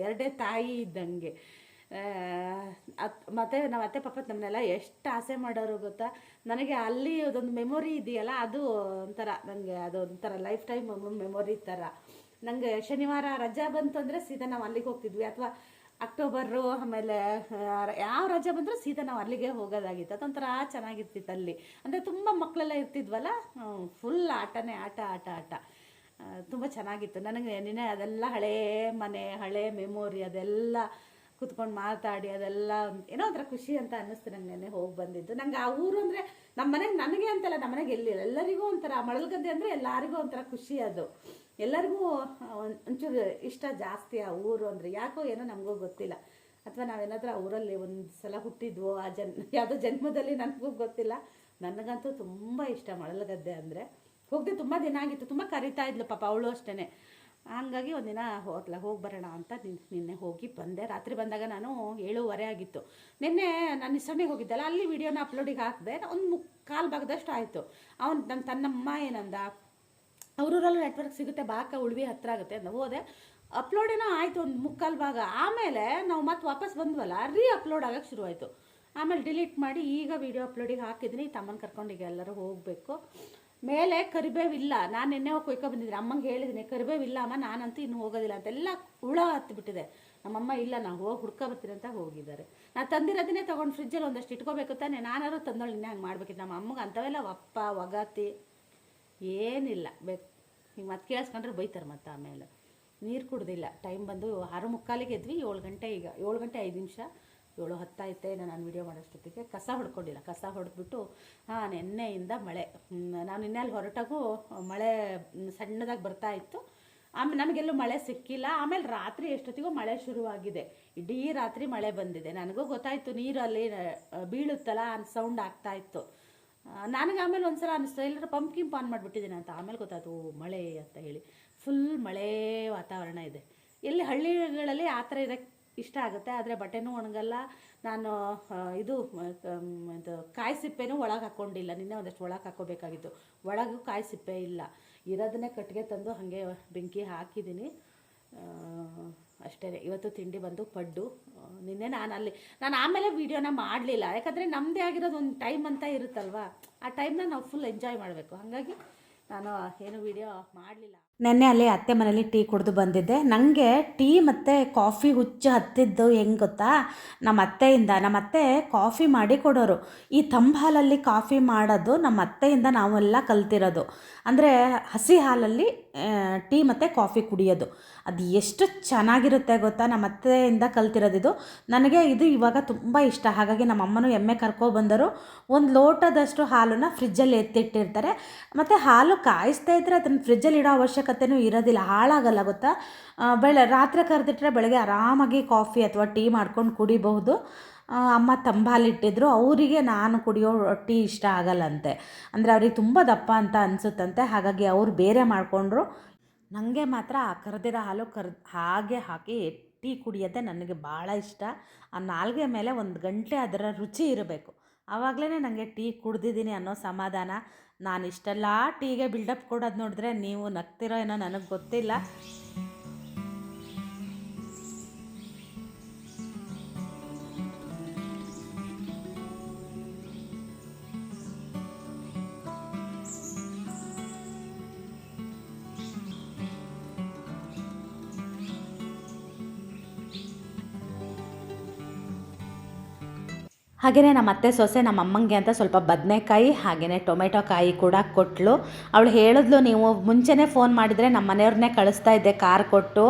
S3: ಎರಡೇ ತಾಯಿ ಇದ್ದಂಗೆ. ಮತ್ತು ನಮ್ಮ ಅತ್ತೆ ಪಾಪ ನಮ್ಮನ್ನೆಲ್ಲ ಎಷ್ಟು ಆಸೆ ಮಾಡೋರು ಗೊತ್ತಾ? ನನಗೆ ಅಲ್ಲಿ ಅದೊಂದು ಮೆಮೊರಿ ಇದೆಯಲ್ಲ, ಅದು ಒಂಥರ ನನಗೆ ಅದು ಒಂಥರ ಲೈಫ್ ಟೈಮ್ ಮೆಮೊರಿ ಥರ ನನಗೆ ಶನಿವಾರ ರಜಾ ಬಂತು ಅಂದರೆ ಸೀದಾ ನಾವು ಅಲ್ಲಿಗೆ ಹೋಗ್ತಿದ್ವಿ. ಅಥವಾ ಅಕ್ಟೋಬರು ಆಮೇಲೆ ಯಾವ ರಜೆ ಬಂದರೂ ಸೀದಾ ನಾವು ಅಲ್ಲಿಗೆ ಹೋಗೋದಾಗಿತ್ತು. ಅದೊಂಥರ ಚೆನ್ನಾಗಿರ್ತಿತ್ತು ಅಲ್ಲಿ. ಅಂದರೆ ತುಂಬ ಮಕ್ಕಳೆಲ್ಲ ಇರ್ತಿದ್ವಲ್ಲ? ಫುಲ್ ಆಟನೇ ಆಟ ಆಟ ಆಟ. ತುಂಬ ಚೆನ್ನಾಗಿತ್ತು. ನನಗೆ ನಿನ್ನೆ ಅದೆಲ್ಲ ಹಳೇ ಮನೆ, ಹಳೇ ಮೆಮೊರಿ ಅದೆಲ್ಲ ಕುತ್ಕೊಂಡು ಮಾತಾಡಿ ಅದೆಲ್ಲ ಏನೋ ಒಂಥರ ಖುಷಿ ಅಂತ ಅನ್ನಿಸ್ತು ನಂಗೆ ನೆನ್ನೆ ಹೋಗಿ ಬಂದಿದ್ದು. ನಂಗೆ ಆ ಊರು ಅಂದರೆ ನಮ್ಮ ಮನೆಗೆ ನನಗೆ ಅಂತಲ್ಲ ನಮ್ಮ ಮನೆಗೆ ಎಲ್ಲಿಲ್ಲ. ಎಲ್ಲರಿಗೂ ಒಂಥರ ಮಳಲ್ಗದ್ದೆ ಅಂದರೆ ಎಲ್ಲರಿಗೂ ಒಂಥರ ಖುಷಿ ಅದು. ಎಲ್ಲರಿಗೂ ಒಂಚೂರು ಇಷ್ಟ ಜಾಸ್ತಿ ಆ ಊರು ಅಂದರೆ ಯಾಕೋ ಏನೋ ನಮಗೂ ಗೊತ್ತಿಲ್ಲ. ಅಥವಾ ನಾವೇನಾದರೂ ಆ ಊರಲ್ಲಿ ಒಂದು ಸಲ ಹುಟ್ಟಿದ್ವೋ, ಆ ಜನ್, ಯಾವುದೋ ಜನ್ಮದಲ್ಲಿ ನನಗೂ ಗೊತ್ತಿಲ್ಲ. ನನಗಂತೂ ತುಂಬ ಇಷ್ಟ ಮಳಲ್ಗದ್ದೆ ಅಂದರೆ. ಹೋಗದೆ ತುಂಬ ದಿನ ಆಗಿತ್ತು, ತುಂಬ ಕರಿತಾ ಇದ್ಲು ಪಾಪ ಅವಳು ಅಷ್ಟೇ ಹಂಗಾಗಿ ಒಂದಿನ ಹೋಗ್ಲ, ಹೋಗಿ ಬರೋಣ ಅಂತ ನಿನ್- ನಿನ್ನೆ ಹೋಗಿ ಬಂದೆ. ರಾತ್ರಿ ಬಂದಾಗ ನಾನು ಏಳುವರೆ ಆಗಿತ್ತು. ನಿನ್ನೆ ನಾನು ಇಸಣ್ಣಿಗೆ ಹೋಗಿದ್ದಲ್ಲ, ಅಲ್ಲಿ ವಿಡಿಯೋನ ಅಪ್ಲೋಡಿಗೆ ಹಾಕಿದೆ ಒಂದು ಮುಕ್ಕಾಲು ಭಾಗದಷ್ಟು ಆಯಿತು. ಅವನು ನನ್ನ ತನ್ನಮ್ಮ ಏನಂದ, ಅವ್ರೂರಲ್ಲೂ ನೆಟ್ವರ್ಕ್ ಸಿಗುತ್ತೆ ಬಾಕ ಉಳ್ವಿ, ಹತ್ರ ಆಗುತ್ತೆ ಅಂತ ಹೋದೆ. ಅಪ್ಲೋಡ್ ಏನೋ ಆಯಿತು ಒಂದು ಮುಕ್ಕಾಲು ಭಾಗ. ಆಮೇಲೆ ನಾವು ಮತ್ತೆ ವಾಪಸ್ ಬಂದ್ವಲ್ಲ ರೀ ಅಪ್ಲೋಡ್ ಆಗಕ್ಕೆ ಶುರುವಾಯಿತು ಆಮೇಲೆ ಡಿಲೀಟ್ ಮಾಡಿ ಈಗ ವಿಡಿಯೋ ಅಪ್ಲೋಡಿಗೆ ಹಾಕಿದ್ದೀನಿ ತಮ್ಮನ ಕರ್ಕೊಂಡು ಈಗ ಎಲ್ಲರೂ ಹೋಗಬೇಕು. ಮೇಲೆ ಕರಿಬೇವಿಲ್ಲ. ನಾನು ನಿನ್ನೆ ಕೊಯ್ಕೊ ಬಂದಿದ್ದೀನಿ. ಅಮ್ಮಂಗೆ ಹೇಳಿದ್ದೀನಿ ಕರಿಬೇವಿಲ್ಲ ಅಮ್ಮ, ನಾನಂತೂ ಇನ್ನು ಹೋಗೋದಿಲ್ಲ. ಅಂತೆಲ್ಲ ಹುಳ ಹತ್ತಿಬಿಟ್ಟಿದೆ ನಮ್ಮಮ್ಮ, ಇಲ್ಲ ನಾನು ಹೋಗಿ ಹುಡ್ಕೊ ಬರ್ತೀನಿ ಅಂತ ಹೋಗಿದ್ದಾರೆ. ನಾನು ತಂದಿರೋದನ್ನೇ ತೊಗೊಂಡು ಫ್ರಿಜ್ಜಲ್ಲಿ ಒಂದಷ್ಟು ಇಟ್ಕೋಬೇಕು ತಾನೆ. ನಾನಾದ್ರು ತಂದೊಳು ನಿನ್ನೆ ಹಂಗೆ ಮಾಡ್ಬೇಕಿತ್ತು ನಮ್ಮ ಅಮ್ಮಗೆ ಅಂಥವೆಲ್ಲ ಅಪ್ಪ ಒಗಾತಿ ಏನಿಲ್ಲ. ಬೇಕು ಹಿಂಗೆ ಮತ್ತೆ ಕೇಳಿಸ್ಕೊಂಡ್ರೆ ಬೈತಾರೆ ಮತ್ತೆ ಆಮೇಲೆ. ನೀರು ಕುಡ್ದಿಲ್ಲ. ಟೈಮ್ ಬಂದು ಆರು ಮುಕ್ಕಾಲಿಗೆ ಎದ್ವಿ. ಏಳು ಗಂಟೆ ಈಗ, ಏಳು ಗಂಟೆ ಐದು ನಿಮಿಷ. ಏಳು ಹತ್ತಾಯ್ತೆ ನಾನು ವೀಡಿಯೋ ಮಾಡೋಷ್ಟೊತ್ತಿಗೆ. ಕಸ ಹೊಡ್ಕೊಂಡಿಲ್ಲ. ಕಸ ಹೊಡೆದ್ಬಿಟ್ಟು ಹಾಂ ನಿನ್ನೆಯಿಂದ ಮಳೆ. ನಾನು ಇನ್ನೆಲ್ಲಿ ಹೊರಟಾಗೂ ಮಳೆ ಸಣ್ಣದಾಗಿ ಬರ್ತಾ ಇತ್ತು. ಆಮೇಲೆ ನನಗೆಲ್ಲೂ ಮಳೆ ಸಿಕ್ಕಿಲ್ಲ. ಆಮೇಲೆ ರಾತ್ರಿ ಎಷ್ಟೊತ್ತಿಗೂ ಮಳೆ ಶುರುವಾಗಿದೆ. ಇಡೀ ರಾತ್ರಿ ಮಳೆ ಬಂದಿದೆ. ನನಗೂ ಗೊತ್ತಾಯಿತು ನೀರು ಅಲ್ಲಿ ಆ, ಬೀಳುತ್ತಲ್ಲ ಅಂತ ಸೌಂಡ್ ಆಗ್ತಾ ಇತ್ತು. ನನಗೆ ಆಮೇಲೆ ಒಂದ್ಸಲ ಅನಿಸ್ತು ಎಲ್ಲರೂ ಪಂಪ್ ಕಿಂಪ್ ಆನ್ ಮಾಡಿಬಿಟ್ಟಿದ್ದೀನಿ ಅಂತ. ಆಮೇಲೆ ಗೊತ್ತಾಯ್ತು ಮಳೆ ಅಂತ ಹೇಳಿ. ಫುಲ್ ಮಳೆ ವಾತಾವರಣ ಇದೆ. ಎಲ್ಲಿ ಹಳ್ಳಿಗಳಲ್ಲಿ ಆ ಥರ ಇರೋಕ್ಕೆ ಇಷ್ಟ ಆಗುತ್ತೆ, ಆದರೆ ಬಟ್ಟೆನೂ ಒಣಗಲ್ಲ. ನಾನು ಇದು ಇದು, ಕಾಯಿ ಸಿಪ್ಪೆನೂ ಒಳಗೆ ಹಾಕ್ಕೊಂಡಿಲ್ಲ ನಿನ್ನೆ ಒಂದಷ್ಟು ಒಳಗೆ ಹಾಕೋಬೇಕಾಗಿತ್ತು. ಒಳಗೂ ಕಾಯಿ ಸಿಪ್ಪೆ ಇಲ್ಲ. ಇರೋದನ್ನೇ ಕಟ್ಟಿಗೆ ತಂದು ಹಾಗೆ ಬೆಂಕಿ ಹಾಕಿದ್ದೀನಿ. ಅಷ್ಟೇ, ಇವತ್ತು ತಿಂಡಿ ಬಂದು ಪಡ್ಡು. ನಿನ್ನೆ ನಾನು ಅಲ್ಲಿ, ನಾನು ಆಮೇಲೆ ವೀಡಿಯೋನ ಮಾಡಲಿಲ್ಲ. ಯಾಕಂದರೆ ನಮ್ಮದೇ ಆಗಿರೋದು ಒಂದು ಟೈಮ್ ಅಂತ ಇರುತ್ತಲ್ವಾ? ಆ ಟೈಮ್ನ ನಾವು ಫುಲ್ ಎಂಜಾಯ್ ಮಾಡಬೇಕು. ಹಾಗಾಗಿ ನಾನು ಏನು ವೀಡಿಯೋ ಮಾಡಲಿಲ್ಲ.
S1: ನೆನ್ನೆ ಅಲ್ಲಿ ಅತ್ತೆ ಮನೇಲಿ ಟೀ ಕುಡಿದು ಬಂದಿದ್ದೆ. ನನಗೆ ಟೀ ಮತ್ತು ಕಾಫಿ ಹುಚ್ಚು ಹತ್ತಿದ್ದು ಹೆಂಗೆ ಗೊತ್ತಾ? ನಮ್ಮ ಅತ್ತೆಯಿಂದ ನಮ್ಮ ಅತ್ತೆ ಕಾಫಿ ಮಾಡಿ ಕೊಡೋರು. ಈ ತಂಬಾಲಲ್ಲಿ ಕಾಫಿ ಮಾಡೋದು ನಮ್ಮ ಅತ್ತೆಯಿಂದ ನಾವೆಲ್ಲ ಕಲ್ತಿರೋದು. ಅಂದರೆ ಹಸಿ ಹಾಲಲ್ಲಿ ಟೀ ಮತ್ತು ಕಾಫಿ ಕುಡಿಯೋದು. ಅದು ಎಷ್ಟು ಚೆನ್ನಾಗಿರುತ್ತೆ ಗೊತ್ತಾ? ನಮ್ಮ ಅತ್ತೆಯಿಂದ ಕಲ್ತಿರೋದಿದು ನನಗೆ ಇದು ಇವಾಗ ತುಂಬ ಇಷ್ಟ. ಹಾಗಾಗಿ ನಮ್ಮ ಅಮ್ಮನೂ ಎಮ್ಮೆ ಕರ್ಕೊಬಂದರು ಒಂದು ಲೋಟದಷ್ಟು ಹಾಲನ್ನು ಫ್ರಿಜ್ಜಲ್ಲಿ ಎತ್ತಿಟ್ಟಿರ್ತಾರೆ. ಮತ್ತು ಹಾಲು ಕಾಯಿಸ್ತಾ ಇದ್ದರೆ ಅದನ್ನು ಫ್ರಿಜ್ಜಲ್ಲಿ ಇಡೋ ಅವಶ್ಯಕತೆನೂ ಇರೋದಿಲ್ಲ, ಹಾಳಾಗಲ್ಲ ಗೊತ್ತಾ? ಬೆಳೆ ರಾತ್ರಿ ಕರೆದಿಟ್ರೆ ಬೆಳಗ್ಗೆ ಆರಾಮಾಗಿ ಕಾಫಿ ಅಥವಾ ಟೀ ಮಾಡ್ಕೊಂಡು ಕುಡಿಬಹುದು. ಅಮ್ಮ ತಂಬಾಲಿಟ್ಟಿದ್ರು, ಅವರಿಗೆ ನಾನು ಕುಡಿಯೋ ಟೀ ಇಷ್ಟ ಆಗಲ್ಲಂತೆ. ಅಂದರೆ ಅವ್ರಿಗೆ ತುಂಬ ದಪ್ಪ ಅಂತ ಅನಿಸುತ್ತಂತೆ, ಹಾಗಾಗಿ ಅವ್ರು ಬೇರೆ ಮಾಡಿಕೊಂಡ್ರು. ನನಗೆ ಮಾತ್ರ ಆ ಕರೆದಿರೋ ಹಾಲು ಕರ್, ಹಾಗೆ ಹಾಕಿ ಟೀ ಕುಡಿಯೋದೆ ನನಗೆ ಭಾಳ ಇಷ್ಟ. ಆ ನಾಲ್ಗೆ ಮೇಲೆ ಒಂದು ಗಂಟೆ ಅದರ ರುಚಿ ಇರಬೇಕು. ಆವಾಗಲೇ ನನಗೆ ಟೀ ಕುಡ್ದಿದ್ದೀನಿ ಅನ್ನೋ ಸಮಾಧಾನ. ನಾನು ಇಷ್ಟೆಲ್ಲ ಟೀಗೆ ಬಿಲ್ಡಪ್ ಕೊಡೋದು ನೋಡಿದ್ರೆ ನೀವು ನಗ್ತಿರೋ ಏನೋ ನನಗೆ ಗೊತ್ತಿಲ್ಲ. ಹಾಗೆಯೇ ನಮ್ಮ ಅತ್ತೆ ಸೊಸೆ ನಮ್ಮ ಅಮ್ಮಂಗೆ ಅಂತ ಸ್ವಲ್ಪ ಬದನೆಕಾಯಿ ಹಾಗೆಯೇ ಟೊಮೆಟೊ ಕಾಯಿ ಕೂಡ ಕೊಟ್ಟಳು ಅವಳು ಹೇಳಿದ್ಲು, ನೀವು ಮುಂಚೆನೇ ಫೋನ್ ಮಾಡಿದರೆ ನಮ್ಮ ಮನೆಯವ್ರನ್ನೇ ಕಳಿಸ್ತಾ ಇದ್ದೆ ಕಾರ್ ಕೊಟ್ಟು.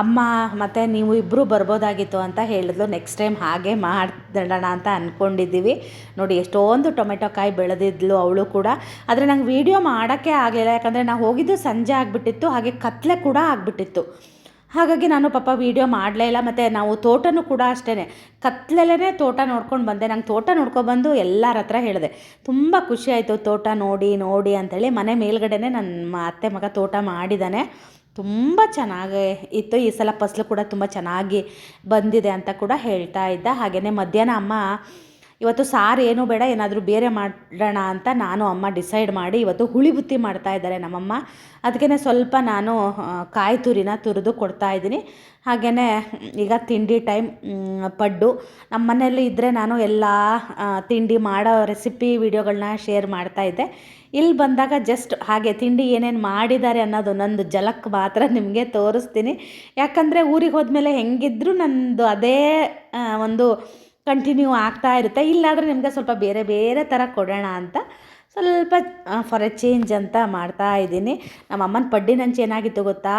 S1: ಅಮ್ಮ ಮತ್ತು ನೀವು ಇಬ್ಬರು ಬರ್ಬೋದಾಗಿತ್ತು ಅಂತ ಹೇಳಿದ್ಲು. ನೆಕ್ಸ್ಟ್ ಟೈಮ್ ಹಾಗೆ ಮಾಡೋಣ ಅಂತ ಅಂದ್ಕೊಂಡಿದ್ದೀವಿ ನೋಡಿ, ಎಷ್ಟೊಂದು ಟೊಮೆಟೊ ಕಾಯಿ ಬೆಳೆದಿದ್ಲು ಅವಳು ಕೂಡ. ಆದರೆ ನಂಗೆ ವೀಡಿಯೋ ಮಾಡೋಕ್ಕೆ ಆಗಲಿಲ್ಲ. ಯಾಕಂದರೆ ನಾವು ಹೋಗಿದ್ದು ಸಂಜೆ ಆಗಿಬಿಟ್ಟಿತ್ತು, ಹಾಗೆ ಕತ್ಲೆ ಕೂಡ ಆಗಿಬಿಟ್ಟಿತ್ತು. ಹಾಗಾಗಿ ನಾನು ಪಾಪ ವೀಡಿಯೋ ಮಾಡಲೇ ಇಲ್ಲ, ಮತ್ತು ನಾವು ತೋಟನೂ ಕೂಡ ಅಷ್ಟೇ ಕತ್ಲೆಲೇ ತೋಟ ನೋಡ್ಕೊಂಡು ಬಂದೆ. ನಂಗೆ ತೋಟ ನೋಡ್ಕೊಬಂದು ಎಲ್ಲರ ಹತ್ರ ಹೇಳಿದೆ. ತುಂಬ ಖುಷಿ ಆಯಿತು ತೋಟ ನೋಡಿ ನೋಡಿ ಅಂಥೇಳಿ ಮನೆ ಮೇಲ್ಗಡೆನೇ ನನ್ನ ಅತ್ತೆ ಮಗ ತೋಟ ಮಾಡಿದ್ದಾನೆ ತುಂಬ ಚೆನ್ನಾಗಿ ಇತ್ತು. ಈ ಸಲ ಫಸಲು ಕೂಡ ತುಂಬ ಚೆನ್ನಾಗಿ ಬಂದಿದೆ ಅಂತ ಕೂಡ ಹೇಳ್ತಾ ಇದ್ದ. ಹಾಗೆಯೇ ಮಧ್ಯಾಹ್ನ ಅಮ್ಮ ಇವತ್ತು ಸಾರು ಏನೂ ಬೇಡ, ಏನಾದರೂ ಬೇರೆ ಮಾಡೋಣ ಅಂತ ನಾನು ಅಮ್ಮ ಡಿಸೈಡ್ ಮಾಡಿ ಇವತ್ತು ಹುಳಿ ಬುತ್ತಿ ಮಾಡ್ತಾ ಇದ್ದಾರೆ ನಮ್ಮಮ್ಮ. ಅದಕ್ಕೇ ಸ್ವಲ್ಪ ನಾನು ಕಾಯಿ ತುರಿನ ತುರಿದು ಕೊಡ್ತಾ ಇದ್ದೀನಿ. ಹಾಗೇ ಈಗ ತಿಂಡಿ ಟೈಮ್ ಪಡ್ಡು. ನಮ್ಮ ಮನೆಯಲ್ಲಿ ಇದ್ದರೆ ನಾನು ಎಲ್ಲ ತಿಂಡಿ ಮಾಡೋ ರೆಸಿಪಿ ವಿಡಿಯೋಗಳನ್ನ ಶೇರ್ ಮಾಡ್ತಾ ಇದ್ದೆ. ಇಲ್ಲಿ ಬಂದಾಗ ಜಸ್ಟ್ ಹಾಗೆ ತಿಂಡಿ ಏನೇನು ಮಾಡಿದ್ದಾರೆ ಅನ್ನೋದು ನಂದು ಜಲಕ್ ಮಾತ್ರ ನಿಮಗೆ ತೋರಿಸ್ತೀನಿ. ಯಾಕಂದರೆ ಊರಿಗೆ ಹೋದ್ಮೇಲೆ ಹೆಂಗಿದ್ರೂ ನಂದು ಅದೇ ಒಂದು ಕಂಟಿನ್ಯೂ ಆಗ್ತಾ ಇರುತ್ತೆ. ಇಲ್ಲಾದರೆ ನಿಮಗೆ ಸ್ವಲ್ಪ ಬೇರೆ ಬೇರೆ ಥರ ಕೊಡೋಣ ಅಂತ ಸ್ವಲ್ಪ ಫಾರ್ ಎ ಚೇಂಜ್ ಅಂತ ಮಾಡ್ತಾ ಇದ್ದೀನಿ. ನಮ್ಮ ಅಮ್ಮನ ಪಡ್ಡಿನ ನಂಚು ಏನಾಗಿತ್ತು ಗೊತ್ತಾ?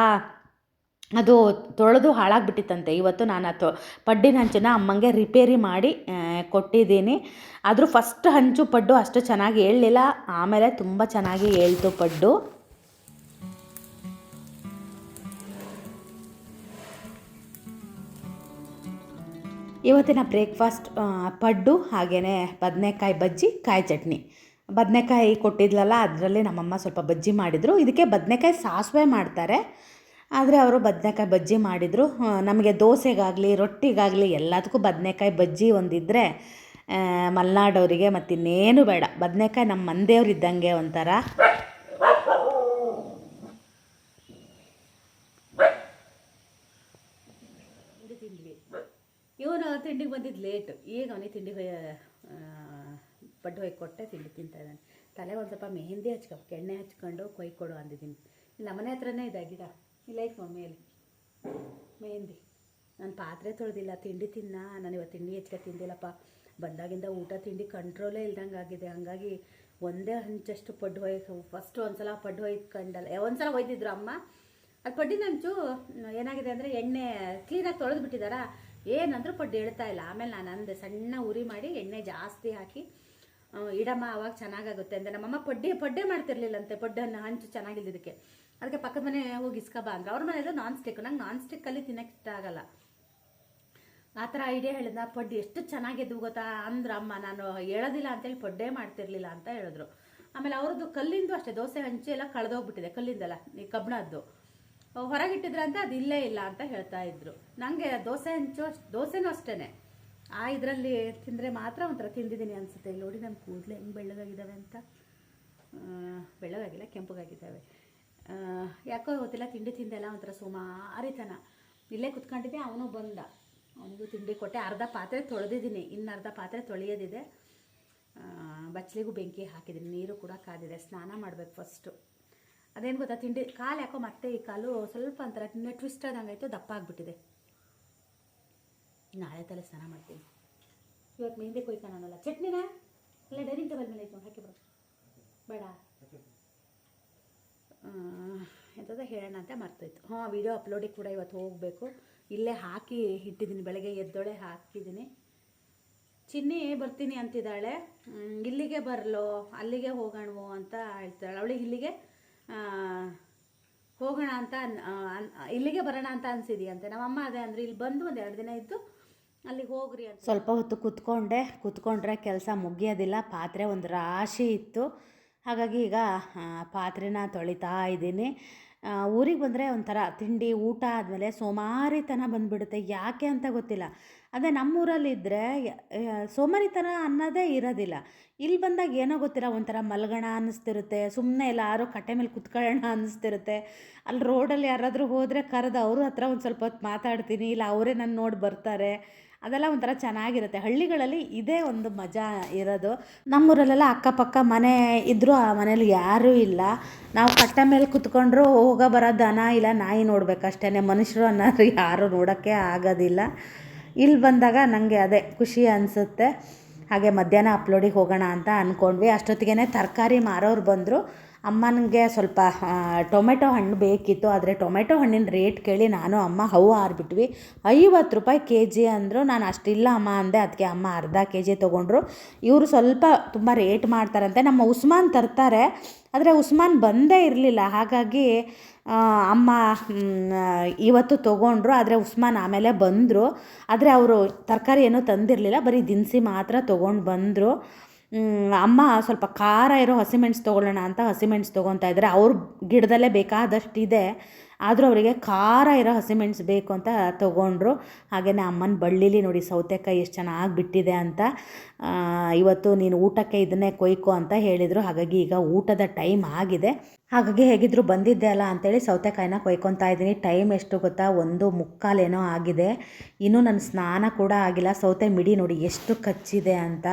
S1: ಅದು ತೊಳೆದು ಹಾಳಾಗ್ಬಿಟ್ಟಿತ್ತಂತೆ. ಇವತ್ತು ನಾನು ಅದು ಪಡ್ಡಿನ ಹಂಚನ್ನ ಅಮ್ಮಂಗೆ ರಿಪೇರಿ ಮಾಡಿ ಕೊಟ್ಟಿದ್ದೀನಿ. ಆದರೂ ಫಸ್ಟ್ ಹಂಚು ಪಡ್ಡು ಅಷ್ಟು ಚೆನ್ನಾಗಿ ಹೇಳಲಿಲ್ಲ ಆಮೇಲೆ ತುಂಬ ಚೆನ್ನಾಗಿ ಹೇಳ್ತು ಪಡ್ಡು. ಇವತ್ತಿನ ಬ್ರೇಕ್ಫಾಸ್ಟ್ ಪಡ್ಡು ಹಾಗೆಯೇ ಬದನೆಕಾಯಿ ಬಜ್ಜಿ, ಕಾಯಿ ಚಟ್ನಿ. ಬದನೆಕಾಯಿ ಕೊಟ್ಟಿದ್ಲಲ್ಲ, ಅದರಲ್ಲಿ ನಮ್ಮಮ್ಮ ಸ್ವಲ್ಪ ಬಜ್ಜಿ ಮಾಡಿದರು. ಇದಕ್ಕೆ ಬದನೆಕಾಯಿ ಸಾಸಿವೆ ಮಾಡ್ತಾರೆ. ಆದರೆ ಅವರು ಬದನೆಕಾಯಿ ಬಜ್ಜಿ ಮಾಡಿದರು. ನಮಗೆ ದೋಸೆಗಾಗಲಿ, ರೊಟ್ಟಿಗಾಗಲಿ ಎಲ್ಲದಕ್ಕೂ ಬದನೆಕಾಯಿ ಬಜ್ಜಿ ಒಂದಿದ್ದರೆ ಮಲೆನಾಡವರಿಗೆ ಮತ್ತಿನ್ನೇನು ಬೇಡ. ಬದನೆಕಾಯಿ ನಮ್ಮ ಮಂದೆಯವ್ರು ಇದ್ದಂಗೆ ಒಂಥರ.
S3: ತಿಂಡಿಗೆ ಬಂದಿದ್ದು ಲೇಟ್ ಈಗ ಅವನಿಗೆ ತಿಂಡಿ ಬಡ್ಡು ಹೋಗಿ ಕೊಟ್ಟೆ ತಿಂಡಿ ತಿಂತಾ ಇದ್ದಾನೆ. ತಲೆ ಒಂದು ಸ್ವಲ್ಪ ಮೆಹಂದಿ ಹಚ್ಕೊ ಎಣ್ಣೆ ಹಚ್ಕೊಂಡು ಕೊಯ್ ಕೊಡು ಅಂದಿದ್ದೀನಿ. ಇಲ್ಲ ಮನೆ ಹತ್ರನೇ ಇದೆ ಗಿಡ. ಇಲ್ಲ ಐತೆ ಮಮ್ಮಿಯಲ್ಲಿ. ಮೆಹಂದಿ. ನಾನು ಪಾತ್ರೆ ತೊಳೆದಿಲ್ಲ, ತಿಂಡಿ ತಿನ್ನ. ನಾನು ಇವತ್ತು ತಿಂಡಿ ಹೆಚ್ಚಿಗೆ ತಿಂದಿಲ್ಲಪ್ಪ. ಬಂದಾಗಿಂದ ಊಟ, ತಿಂಡಿ ಕಂಟ್ರೋಲೇ ಇಲ್ದಂಗೆ ಆಗಿದೆ. ಹಾಗಾಗಿ ಒಂದೇ ಹಂಚಷ್ಟು ಪಡ್ಡು ಹೊಯ್ ಫಸ್ಟು ಒಂದ್ಸಲ ಪಡ್ಡು ಹೊಯ್ಕೊಂಡಲ್ಲ ಒಂದ್ಸಲ ಒಯ್ದಿದ್ರು ಅಮ್ಮ. ಅದು ಪಡ್ಡಿನ ಹಂಚು ಏನಾಗಿದೆ ಅಂದರೆ ಎಣ್ಣೆ ಕ್ಲೀನಾಗಿ ತೊಳೆದು ಬಿಟ್ಟಿದ್ದಾರಾ ಏನಂದ್ರೂ ಪಡ್ಡು ಹೇಳ್ತಾ ಇಲ್ಲ. ಆಮೇಲೆ ನಾನು ಅಂದೆ, ಸಣ್ಣ ಉರಿ ಮಾಡಿ ಎಣ್ಣೆ ಜಾಸ್ತಿ ಹಾಕಿ ಇಡಮ್ಮ ಅವಾಗ ಚೆನ್ನಾಗಾಗುತ್ತೆ ಅಂತ ನಮ್ಮಮ್ಮ ಪಡ್ಡೆ ಪಡ್ಡೆ ಮಾಡ್ತಿರ್ಲಿಲ್ಲಂತೆ, ಪಡ್ಡನ್ನು ಹಂಚು ಚೆನ್ನಾಗಿಲ್ಲದಕ್ಕೆ ಅದಕ್ಕೆ ಪಕ್ಕದ ಮನೆ ಹೋಗಿ ಇಸ್ಕೊಬಾ ಅಂದ್ರೆ. ಅವ್ರ ಮನೇದು ನಾನ್ ಸ್ಟಿಕ್ ನಂಗೆ ನಾನ್ ಸ್ಟಿಕ್ಕಲ್ಲಿ ತಿನ್ನಕ್ಕೆ ಇಷ್ಟ ಆಗಲ್ಲ ಆ ಥರ ಐಡಿಯಾ ಹೇಳಿದ ಪಡ್ಡು ಎಷ್ಟು ಚೆನ್ನಾಗಿದ್ವು ಗೊತ್ತಾ ಅಂದ್ರೆ ಅಮ್ಮ. ನಾನು ಹೇಳೋದಿಲ್ಲ ಅಂತೇಳಿ ಪಡ್ಡೆ ಮಾಡ್ತಿರ್ಲಿಲ್ಲ ಅಂತ ಹೇಳಿದ್ರು. ಆಮೇಲೆ ಅವ್ರದ್ದು ಕಲ್ಲಿಂದು ಅಷ್ಟೇ, ದೋಸೆ ಹಂಚಿ ಎಲ್ಲ ಕಳೆದೋಗ್ಬಿಟ್ಟಿದೆ ಕಲ್ಲಿಂದಲ್ಲ, ಈ ಕಬ್ಬಣದ್ದು ಹೊರಗಿಟ್ಟಿದ್ರೆ ಅಂತ ಅದು ಇಲ್ಲೇ ಇಲ್ಲ ಅಂತ ಹೇಳ್ತಾ ಇದ್ರು. ನನಗೆ ದೋಸೆ ಹಂಚು ದೋಸೆನೂ ಅಷ್ಟೇ ಆ ಇದರಲ್ಲಿ ತಿಂದರೆ ಮಾತ್ರ ಒಂಥರ ತಿಂದಿದ್ದೀನಿ ಅನ್ಸುತ್ತೆ. ನೋಡಿ ನಮ್ಮ ಕೂದಲು ಹೆಂಗೆ ಬೆಳ್ಳಗಾಗಿದ್ದಾವೆ ಅಂತ. ಬೆಳ್ಳಗಾಗಿಲ್ಲ, ಕೆಂಪಗಾಗಿದ್ದಾವೆ. ಯಾಕೋ ಗೊತ್ತಿಲ್ಲ, ತಿಂಡಿ ತಿಂದೆಲ್ಲ ಒಂಥರ ಸುಮಾರಿತನ. ಇಲ್ಲೇ ಕುತ್ಕೊಂಡಿದ್ದೆ, ಅವನು ಬಂದ. ಅವನಿಗೂ ತಿಂಡಿ ಕೊಟ್ಟೆ. ಅರ್ಧ ಪಾತ್ರೆ ತೊಳೆದಿದ್ದೀನಿ. ಇನ್ನು ಅರ್ಧ ಪಾತ್ರೆ ತೊಳೆಯೋದಿದೆ. ಬಚ್ಚಲಿಗೂ ಬೆಂಕಿ ಹಾಕಿದ್ದೀನಿ. ನೀರು ಕೂಡ ಕಾದಿದೆ. ಸ್ನಾನ ಮಾಡಬೇಕು ಫಸ್ಟು ಅದೇನು ಗೊತ್ತಾ, ತಿಂಡಿ, ಕಾಲು ಯಾಕೋ ಮತ್ತೆ ಈ ಕಾಲು ಸ್ವಲ್ಪ ಒಂಥರ ಟ್ವಿಸ್ಟ್ ಆದಂಗಾಯ್ತು ದಪ್ಪ ಆಗಿಬಿಟ್ಟಿದೆ. ನಾಳೆ ತಲೆ ಸ್ನಾನ ಮಾಡ್ತೀನಿ. ಇವತ್ತು ಮೆಹಂದಿ ನಾನಲ್ಲ. ಚಟ್ನಿನ? ಇಲ್ಲ ಡೈನಿಂಗ್ ಟೇಬಲ್ ಮೇಲೆ ಐತೆ ಹಾಕಿ ಬೇಡ. ಎಂಥದ್ದು ಹೇಳೋಣ ಅಂತ ಮರ್ತೋಯ್ತು. ಹಾಂ ವಿಡಿಯೋ ಅಪ್ಲೋಡಿಗೆ ಕೂಡ ಇವತ್ತು ಹೋಗಬೇಕು. ಇಲ್ಲೇ ಹಾಕಿ ಇಟ್ಟಿದ್ದೀನಿ, ಬೆಳಗ್ಗೆ ಎದ್ದೊಳೆ ಹಾಕಿದ್ದೀನಿ. ಚಿನ್ನಿ ಬರ್ತೀನಿ ಅಂತಿದ್ದಾಳೆ. ಇಲ್ಲಿಗೆ ಬರಲೋ, ಅಲ್ಲಿಗೆ ಹೋಗೋಣವೋ ಅಂತ ಹೇಳ್ತಾಳೆ. ಅವಳಿಗೆ ಇಲ್ಲಿಗೆ ಹೋಗೋಣ ಅಂತ ಇಲ್ಲಿಗೆ ಬರೋಣ ಅಂತ ಅನ್ಸಿದೆಯಂತೆ. ನಮ್ಮಮ್ಮ ಅದೇ ಅಂದರೆ ಇಲ್ಲಿ ಬಂದು ಒಂದು ಎರಡು ದಿನ ಇದ್ದು ಅಲ್ಲಿಗೆ ಹೋಗ್ರಿ ಅಂತ.
S1: ಸ್ವಲ್ಪ ಹೊತ್ತು ಕುತ್ಕೊಂಡೆ. ಕುತ್ಕೊಂಡ್ರೆ ಕೆಲಸ ಮುಗಿಯೋದಿಲ್ಲ. ಪಾತ್ರೆ ಒಂದು ರಾಶಿ ಇತ್ತು. ಹಾಗಾಗಿ ಈಗ ಪಾತ್ರೆನ ತೊಳಿತಾ ಇದ್ದೀನಿ. ಊರಿಗೆ ಬಂದರೆ ಒಂಥರ ತಿಂಡಿ, ಊಟ ಆದಮೇಲೆ ಸೋಮಾರಿತನ ಬಂದುಬಿಡುತ್ತೆ. ಯಾಕೆ ಅಂತ ಗೊತ್ತಿಲ್ಲ. ಅದೇ ನಮ್ಮೂರಲ್ಲಿದ್ದರೆ ಸೋಮಾರಿತನ ಅನ್ನೋದೇ ಇರೋದಿಲ್ಲ. ಇಲ್ಲಿ ಬಂದಾಗ ಏನೋ ಗೊತ್ತಿಲ್ಲ, ಒಂಥರ ಮಲ್ಗೋಣ ಅನ್ನಿಸ್ತಿರುತ್ತೆ ಸುಮ್ಮನೆ ಎಲ್ಲಾರು ಕಟ್ಟೆ ಮೇಲೆ ಕುತ್ಕೊಳ್ಳೋಣ ಅನ್ನಿಸ್ತಿರುತ್ತೆ. ಅಲ್ಲಿ ರೋಡಲ್ಲಿ ಯಾರಾದರೂ ಹೋದರೆ ಕರೆದು ಅವ್ರ ಹತ್ರ ಒಂದು ಸ್ವಲ್ಪ ಹೊತ್ತು ಮಾತಾಡ್ತೀನಿ, ಇಲ್ಲ ಅವರೇ ನನ್ನ ನೋಡಿ ಬರ್ತಾರೆ. ಅದೆಲ್ಲ ಒಂಥರ ಚೆನ್ನಾಗಿರುತ್ತೆ. ಹಳ್ಳಿಗಳಲ್ಲಿ ಇದೇ ಒಂದು ಮಜಾ ಇರೋದು. ನಮ್ಮೂರಲ್ಲೆಲ್ಲ ಅಕ್ಕಪಕ್ಕ ಮನೆ ಇದ್ದರೂ ಆ ಮನೇಲಿ ಯಾರೂ ಇಲ್ಲ. ನಾವು ಕಟ್ಟೆ ಮೇಲೆ ಕುತ್ಕೊಂಡ್ರು ಹೋಗೋ ಬರೋ ದನ ಇಲ್ಲ, ನಾಯಿ ನೋಡ್ಬೇಕಷ್ಟೇ ಮನುಷ್ಯರು ಅನ್ನೋರು ಯಾರು ನೋಡೋಕ್ಕೆ ಆಗೋದಿಲ್ಲ. ಇಲ್ಲಿ ಬಂದಾಗ ನನಗೆ ಅದೇ ಖುಷಿ ಅನಿಸುತ್ತೆ. ಹಾಗೆ ಮಧ್ಯಾಹ್ನ ಅಪ್ಲೋಡಿಗೆ ಹೋಗೋಣ ಅಂತ ಅಂದ್ಕೊಂಡ್ವಿ ಅಷ್ಟೊತ್ತಿಗೆ ತರಕಾರಿ ಮಾರೋರು ಬಂದರು. ಅಮ್ಮನಿಗೆ ಸ್ವಲ್ಪ ಟೊಮೆಟೊ ಹಣ್ಣು ಬೇಕಿತ್ತು. ಆದರೆ ಟೊಮೆಟೊ ಹಣ್ಣಿನ ರೇಟ್ ಕೇಳಿ ನಾನು, ಅಮ್ಮ ಹೌ ಆರ್ಬಿಟ್ವಿ. ಐವತ್ತು ರೂಪಾಯಿ ಕೆ ಜಿ ಅಂದರು. ನಾನು ಅಷ್ಟಿಲ್ಲ ಅಮ್ಮ ಅಂದೆ. ಅದಕ್ಕೆ ಅಮ್ಮ ಅರ್ಧ ಕೆ ಜಿ ತೊಗೊಂಡ್ರು. ಇವರು ಸ್ವಲ್ಪ ತುಂಬ ರೇಟ್ ಮಾಡ್ತಾರಂತೆ. ನಮ್ಮ ಉಸ್ಮಾನ್ ತರ್ತಾರೆ. ಆದರೆ ಉಸ್ಮಾನ್ ಬಂದೇ ಇರಲಿಲ್ಲ. ಹಾಗಾಗಿ ಅಮ್ಮ ಇವತ್ತು ತೊಗೊಂಡ್ರು, ಆದರೆ ಉಸ್ಮಾನ್ ಆಮೇಲೆ ಬಂದರು. ಆದರೆ ಅವರು ತರಕಾರಿ ಏನೂ ತಂದಿರಲಿಲ್ಲ. ಬರೀ ದಿನಸಿ ಮಾತ್ರ ತೊಗೊಂಡು ಬಂದರು. ಅಮ್ಮ ಸ್ವಲ್ಪ ಖಾರ ಇರೋ ಹಸಿಮೆಣ್ಸು ತೊಗೊಳ್ಳೋಣ ಅಂತ ಹಸಿಮೆಣ್ಸು ತೊಗೊತಾ ಇದ್ದಾರೆ. ಅವ್ರ ಗಿಡದಲ್ಲೇ ಬೇಕಾದಷ್ಟಿದೆ. ಆದರೂ ಅವರಿಗೆ ಖಾರ ಇರೋ ಹಸಿಮೆಣ್ಸು ಬೇಕು ಅಂತ ತೊಗೊಂಡ್ರು. ಹಾಗೆಯೇ ಅಮ್ಮನ ಬಳ್ಳಿಲಿ ನೋಡಿ ಸೌತೆಕಾಯಿ ಎಷ್ಟು ಚೆನ್ನಾಗಿ ಬಿಟ್ಟಿದೆ ಅಂತ ಇವತ್ತು ನೀನು ಊಟಕ್ಕೆ ಇದನ್ನೇ ಕೊಯ್ಕೋ ಅಂತ ಹೇಳಿದರು. ಹಾಗಾಗಿ ಈಗ ಊಟದ ಟೈಮ್ ಆಗಿದೆ. ಹಾಗಾಗಿ ಹೇಗಿದ್ರು ಬಂದಿದ್ದೆ ಅಲ್ಲ ಅಂತೇಳಿ ಸೌತೆಕಾಯಿನ ಕೊಯ್ಕೊತಾ ಇದ್ದೀನಿ. ಟೈಮ್ ಎಷ್ಟು ಗೊತ್ತಾ? ಒಂದು ಮುಕ್ಕಾಲೇನೋ ಆಗಿದೆ. ಇನ್ನೂ ನನ್ನ ಸ್ನಾನ ಕೂಡ ಆಗಿಲ್ಲ. ಸೌತೆ ಮಿಡಿ ನೋಡಿ ಎಷ್ಟು ಕಚ್ಚಿದೆ ಅಂತ.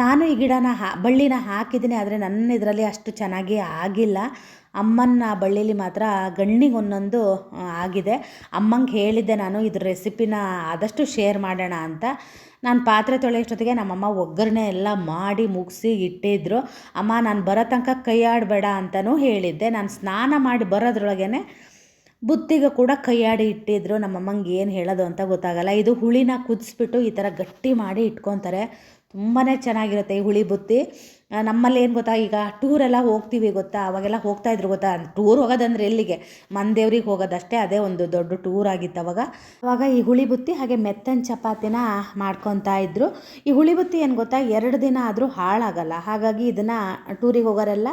S1: ನಾನು ಈ ಗಿಡನ ಹಾ, ಬಳ್ಳಿನ ಹಾಕಿದ್ದೀನಿ, ಆದರೆ ನನ್ನ ಇದರಲ್ಲಿ ಅಷ್ಟು ಚೆನ್ನಾಗಿ ಆಗಿಲ್ಲ. ಅಮ್ಮನ ಬಳ್ಳಿಲಿ ಮಾತ್ರ ಗಣ್ಣಿಗೆ ಒಂದೊಂದು ಆಗಿದೆ. ಅಮ್ಮಂಗೆ ಹೇಳಿದ್ದೆ ನಾನು, ಇದ್ರ ರೆಸಿಪಿನ ಆದಷ್ಟು ಶೇರ್ ಮಾಡೋಣ ಅಂತ. ನಾನು ಪಾತ್ರೆ ತೊಳೆಯೋಷ್ಟೊತ್ತಿಗೆ ನಮ್ಮಮ್ಮ ಒಗ್ಗರಣೆ ಎಲ್ಲ ಮಾಡಿ ಮುಗಿಸಿ ಇಟ್ಟಿದ್ರು. ಅಮ್ಮ, ನಾನು ಬರೋ ತನಕ ಕೈ ಆಡಬೇಡ ಅಂತಲೂ ಹೇಳಿದ್ದೆ. ನಾನು ಸ್ನಾನ ಮಾಡಿ ಬರೋದ್ರೊಳಗೇ ಬುತ್ತಿಗೆ ಕೂಡ ಕೈಯಾಡಿ ಇಟ್ಟಿದ್ರು. ನಮ್ಮಮ್ಮಂಗೆ ಏನು ಹೇಳೋದು ಅಂತ ಗೊತ್ತಾಗಲ್ಲ. ಇದು ಹುಳಿನ ಕುದಿಸ್ಬಿಟ್ಟು ಈ ಥರ ಗಟ್ಟಿ ಮಾಡಿ ಇಟ್ಕೊತಾರೆ. ತುಂಬಾ ಚೆನ್ನಾಗಿರುತ್ತೆ ಈ ಹುಳಿ ಬುತ್ತಿ. ನಮ್ಮಲ್ಲಿ ಏನು ಗೊತ್ತಾ, ಈಗ ಟೂರೆಲ್ಲ ಹೋಗ್ತೀವಿ ಗೊತ್ತಾ? ಅವಾಗೆಲ್ಲ ಹೋಗ್ತಾ ಇದ್ರು ಗೊತ್ತಾ? ಟೂರ್ ಹೋಗೋದಂದ್ರೆ ಎಲ್ಲಿಗೆ? ಮಂದೇವ್ರಿಗೆ ಹೋಗೋದಷ್ಟೇ, ಅದೇ ಒಂದು ದೊಡ್ಡ ಟೂರ್ ಆಗಿತ್ತು ಅವಾಗ. ಅವಾಗ ಈ ಹುಳಿ ಬುತ್ತಿ ಹಾಗೆ ಮೆತ್ತನ ಚಪಾತಿನ ಮಾಡ್ಕೊತಾ ಇದ್ರು. ಈ ಹುಳಿ ಬುತ್ತಿ ಏನು ಗೊತ್ತಾ, ಎರಡು ದಿನ ಆದರೂ ಹಾಳಾಗಲ್ಲ. ಹಾಗಾಗಿ ಇದನ್ನು ಟೂರಿಗೆ ಹೋಗೋರೆಲ್ಲ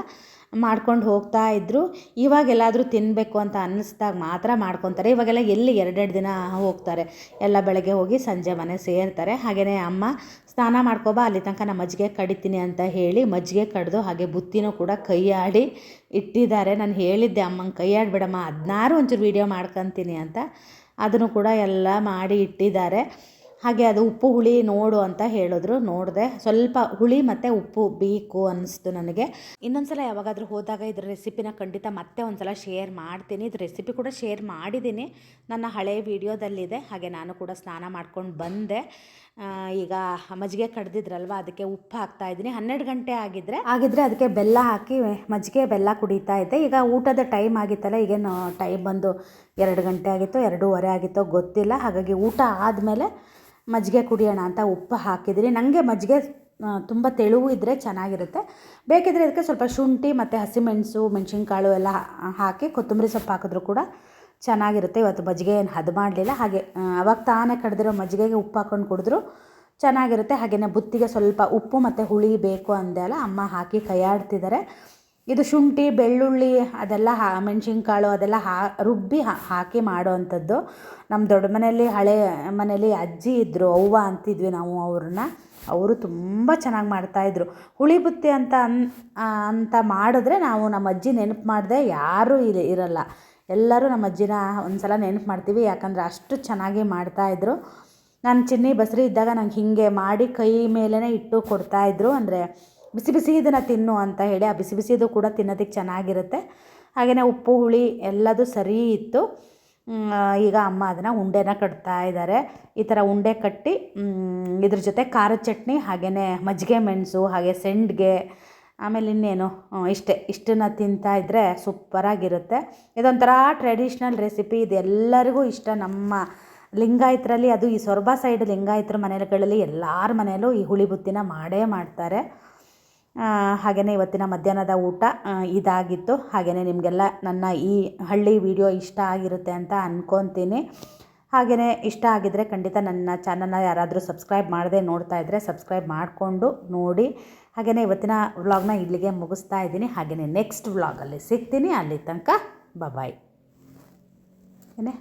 S1: ಮಾಡ್ಕೊಂಡು ಹೋಗ್ತಾ ಇದ್ದರು ಇವಾಗ ಎಲ್ಲಾದರೂ ತಿನ್ನಬೇಕು ಅಂತ ಅನ್ನಿಸ್ದಾಗ ಮಾತ್ರ ಮಾಡ್ಕೊತಾರೆ. ಇವಾಗೆಲ್ಲ ಎಲ್ಲಿ ಎರಡೆರಡು ದಿನ ಹೋಗ್ತಾರೆ. ಎಲ್ಲ ಬೆಳಗ್ಗೆ ಹೋಗಿ ಸಂಜೆ ಮನೆ ಸೇರ್ತಾರೆ. ಹಾಗೆಯೇ ಅಮ್ಮ, ಸ್ನಾನ ಮಾಡ್ಕೊಬಾ, ಅಲ್ಲಿ ತನಕ ನಾನು ಮಜ್ಜಿಗೆ ಕಡಿತೀನಿ ಅಂತ ಹೇಳಿ ಮಜ್ಜಿಗೆ ಕಡಿದು ಹಾಗೆ ಬುತ್ತಿನೂ ಕೂಡ ಕೈಯಾಡಿ ಇಟ್ಟಿದ್ದಾರೆ. ನಾನು ಹೇಳಿದ್ದೆ ಅಮ್ಮಂಗೆ ಕೈಯಾಡ್ಬೇಡಮ್ಮ ಅದನ್ನಾರು ಒಂಚೂರು ವೀಡಿಯೋ ಮಾಡ್ಕೊತೀನಿ ಅಂತ. ಅದನ್ನು ಕೂಡ ಎಲ್ಲ ಮಾಡಿ ಇಟ್ಟಿದ್ದಾರೆ. ಹಾಗೆ ಅದು ಉಪ್ಪು ಹುಳಿ ನೋಡು ಅಂತ ಹೇಳಿದ್ರು. ನೋಡಿದೆ ಸ್ವಲ್ಪ ಹುಳಿ ಮತ್ತು ಉಪ್ಪು ಬೇಕು ಅನ್ನಿಸ್ತು ನನಗೆ. ಇನ್ನೊಂದ್ಸಲ ಯಾವಾಗಾದರೂ ಹೋದಾಗ ಇದ್ರ ರೆಸಿಪಿನ ಖಂಡಿತ ಮತ್ತೆ ಒಂದ್ಸಲ ಶೇರ್ ಮಾಡ್ತೀನಿ. ಇದು ರೆಸಿಪಿ ಕೂಡ ಶೇರ್ ಮಾಡಿದ್ದೀನಿ. ನನ್ನ ಹಳೆಯ ವಿಡಿಯೋದಲ್ಲಿದೆ. ಹಾಗೆ ನಾನು ಕೂಡ ಸ್ನಾನ ಮಾಡ್ಕೊಂಡು ಬಂದೆ. ಈಗ ಮಜ್ಜಿಗೆ ಕಡ್ದಿದ್ರಲ್ವ, ಅದಕ್ಕೆ ಉಪ್ಪು ಹಾಕ್ತಾ ಇದ್ದೀನಿ. ಹನ್ನೆರಡು ಗಂಟೆ ಆಗಿದ್ರೆ ಆಗಿದ್ರೆ ಅದಕ್ಕೆ ಬೆಲ್ಲ ಹಾಕಿ ಮಜ್ಜಿಗೆ ಬೆಲ್ಲ ಕುಡಿತಾ ಇದ್ದೆ. ಈಗ ಊಟದ ಟೈಮ್ ಆಗಿತ್ತಲ್ಲ ಈಗೇನು ಟೈಮ್ ಬಂದು ಎರಡು ಗಂಟೆ ಆಗಿತ್ತು, ಎರಡೂವರೆ ಆಗಿತ್ತೋ ಗೊತ್ತಿಲ್ಲ. ಹಾಗಾಗಿ ಊಟ ಆದಮೇಲೆ ಮಜ್ಜಿಗೆ ಕುಡಿಯೋಣ ಅಂತ ಉಪ್ಪು ಹಾಕಿದ್ದೀನಿ. ನನಗೆ ಮಜ್ಜಿಗೆ ತುಂಬ ತೆಳುವು ಇದ್ದರೆ ಚೆನ್ನಾಗಿರುತ್ತೆ. ಬೇಕಿದ್ರೆ ಅದಕ್ಕೆ ಸ್ವಲ್ಪ ಶುಂಠಿ ಮತ್ತು ಹಸಿಮೆಣಸು, ಮೆಣಸಿನ್ಕಾಳು ಎಲ್ಲ ಹಾಕಿ ಕೊತ್ತಂಬರಿ ಸೊಪ್ಪು ಹಾಕಿದ್ರು ಕೂಡ ಚೆನ್ನಾಗಿರುತ್ತೆ. ಇವತ್ತು ಮಜ್ಜಿಗೆ ಏನು ಹದ ಮಾಡಲಿಲ್ಲ. ಹಾಗೆ ಅವಾಗ ತಾನೇ ಕಡ್ದಿರೋ ಮಜ್ಜಿಗೆಗೆ ಉಪ್ಪು ಹಾಕ್ಕೊಂಡು ಕುಡಿದ್ರು ಚೆನ್ನಾಗಿರುತ್ತೆ. ಹಾಗೆಯೇ ಬುತ್ತಿಗೆ ಸ್ವಲ್ಪ ಉಪ್ಪು ಮತ್ತು ಹುಳಿ ಬೇಕು ಅಂದೆ ಅಲ್ಲ, ಅಮ್ಮ ಹಾಕಿ ಕೈಯಾಡ್ತಿದ್ದಾರೆ. ಇದು ಶುಂಠಿ, ಬೆಳ್ಳುಳ್ಳಿ, ಅದೆಲ್ಲ ಹಾ, ಮೆಣಸಿನ್ಕಾಳು ಅದೆಲ್ಲ ಹಾ, ರುಬ್ಬಿ ಹಾಕಿ ಮಾಡೋವಂಥದ್ದು. ನಮ್ಮ ದೊಡ್ಡ ಮನೆಯಲ್ಲಿ ಹಳೆ ಮನೆಯಲ್ಲಿ ಅಜ್ಜಿ ಇದ್ದರು ಅವ್ವ ಅಂತಿದ್ವಿ ನಾವು ಅವ್ರನ್ನ. ಅವರು ತುಂಬ ಚೆನ್ನಾಗಿ ಮಾಡ್ತಾಯಿದ್ರು ಹುಳಿ ಬುತ್ತಿ ಅಂತ ಅನ್ ಅಂತ ಮಾಡಿದ್ರೆ ನಾವು ನಮ್ಮ ಅಜ್ಜಿ ನೆನಪು ಮಾಡಿದೆ ಯಾರೂ ಇರ ಇರಲ್ಲ. ಎಲ್ಲರೂ ನಮ್ಮ ಅಜ್ಜಿನ ಒಂದು ಸಲ ನೆನಪು ಮಾಡ್ತೀವಿ, ಯಾಕಂದರೆ ಅಷ್ಟು ಚೆನ್ನಾಗಿ ಮಾಡ್ತಾಯಿದ್ರು ನಾನು ಚಿನ್ನಿ, ಬಸರಿ ಇದ್ದಾಗ ನಂಗೆ ಹೀಗೆ ಮಾಡಿ ಕೈ ಮೇಲೇ ಇಟ್ಟು ಕೊಡ್ತಾಯಿದ್ರು ಅಂದರೆ ಬಿಸಿ ಬಿಸಿ ಇದನ್ನು ತಿನ್ನು ಅಂತ ಹೇಳಿ ಆ ಬಿಸಿ ಬಿಸಿದು ಕೂಡ ತಿನ್ನೋದಕ್ಕೆ ಚೆನ್ನಾಗಿರುತ್ತೆ. ಹಾಗೆಯೇ ಉಪ್ಪು, ಹುಳಿ ಎಲ್ಲದು ಸರಿ ಇತ್ತು. ಈಗ ಅಮ್ಮ ಅದನ್ನು ಉಂಡೆನ ಕಟ್ತಾ ಇದ್ದಾರೆ ಈ ಥರ ಉಂಡೆ ಕಟ್ಟಿ ಇದ್ರ ಜೊತೆ ಖಾರದ ಚಟ್ನಿ ಹಾಗೆಯೇ ಮಜ್ಜಿಗೆ ಮೆಣಸು, ಹಾಗೆ ಸೆಂಡ್ಗೆ, ಆಮೇಲೆ ಇನ್ನೇನು ಇಷ್ಟೇ. ಇಷ್ಟನ್ನ ತಿಂತಾ ಇದ್ದರೆ ಸೂಪರಾಗಿರುತ್ತೆ. ಇದೊಂಥರ ಟ್ರೆಡಿಷ್ನಲ್ ರೆಸಿಪಿ ಇದು ಎಲ್ಲರಿಗೂ ಇಷ್ಟ. ನಮ್ಮ ಲಿಂಗಾಯತರಲ್ಲಿ ಅದು ಈ ಸೊರಬ ಸೈಡ್ ಲಿಂಗಾಯತರ ಮನೆಗಳಲ್ಲಿ ಎಲ್ಲರ ಮನೆಯಲ್ಲೂ ಈ ಹುಳಿ ಬುತ್ತಿನ ಮಾಡೇ ಮಾಡ್ತಾರೆ. ಹಾಗೆಯೇ ಇವತ್ತಿನ ಮಧ್ಯಾಹ್ನದ ಊಟ ಇದಾಗಿತ್ತು. ಹಾಗೆಯೇ ನಿಮಗೆಲ್ಲ ನನ್ನ ಈ ಹಳ್ಳಿ ವಿಡಿಯೋ ಇಷ್ಟ ಆಗಿರುತ್ತೆ ಅಂತ ಅಂದ್ಕೊತೀನಿ ಹಾಗೆಯೇ ಇಷ್ಟ ಆಗಿದ್ದರೆ ಖಂಡಿತ ನನ್ನ ಚಾನಲ್ನ ಯಾರಾದರೂ ಸಬ್ಸ್ಕ್ರೈಬ್ ಮಾಡದೆ ನೋಡ್ತಾ ಇದ್ದರೆ ಸಬ್ಸ್ಕ್ರೈಬ್ ಮಾಡಿಕೊಂಡು ನೋಡಿ. ಹಾಗೆಯೇ ಇವತ್ತಿನ ವ್ಲಾಗ್ನ ಇಲ್ಲಿಗೆ ಮುಗಿಸ್ತಾ ಇದ್ದೀನಿ. ಹಾಗೆಯೇ ನೆಕ್ಸ್ಟ್ ವ್ಲಾಗಲ್ಲಿ ಸಿಗ್ತೀನಿ. ಅಲ್ಲಿ ತನಕ ಬಾಯ್ ಏನೇ?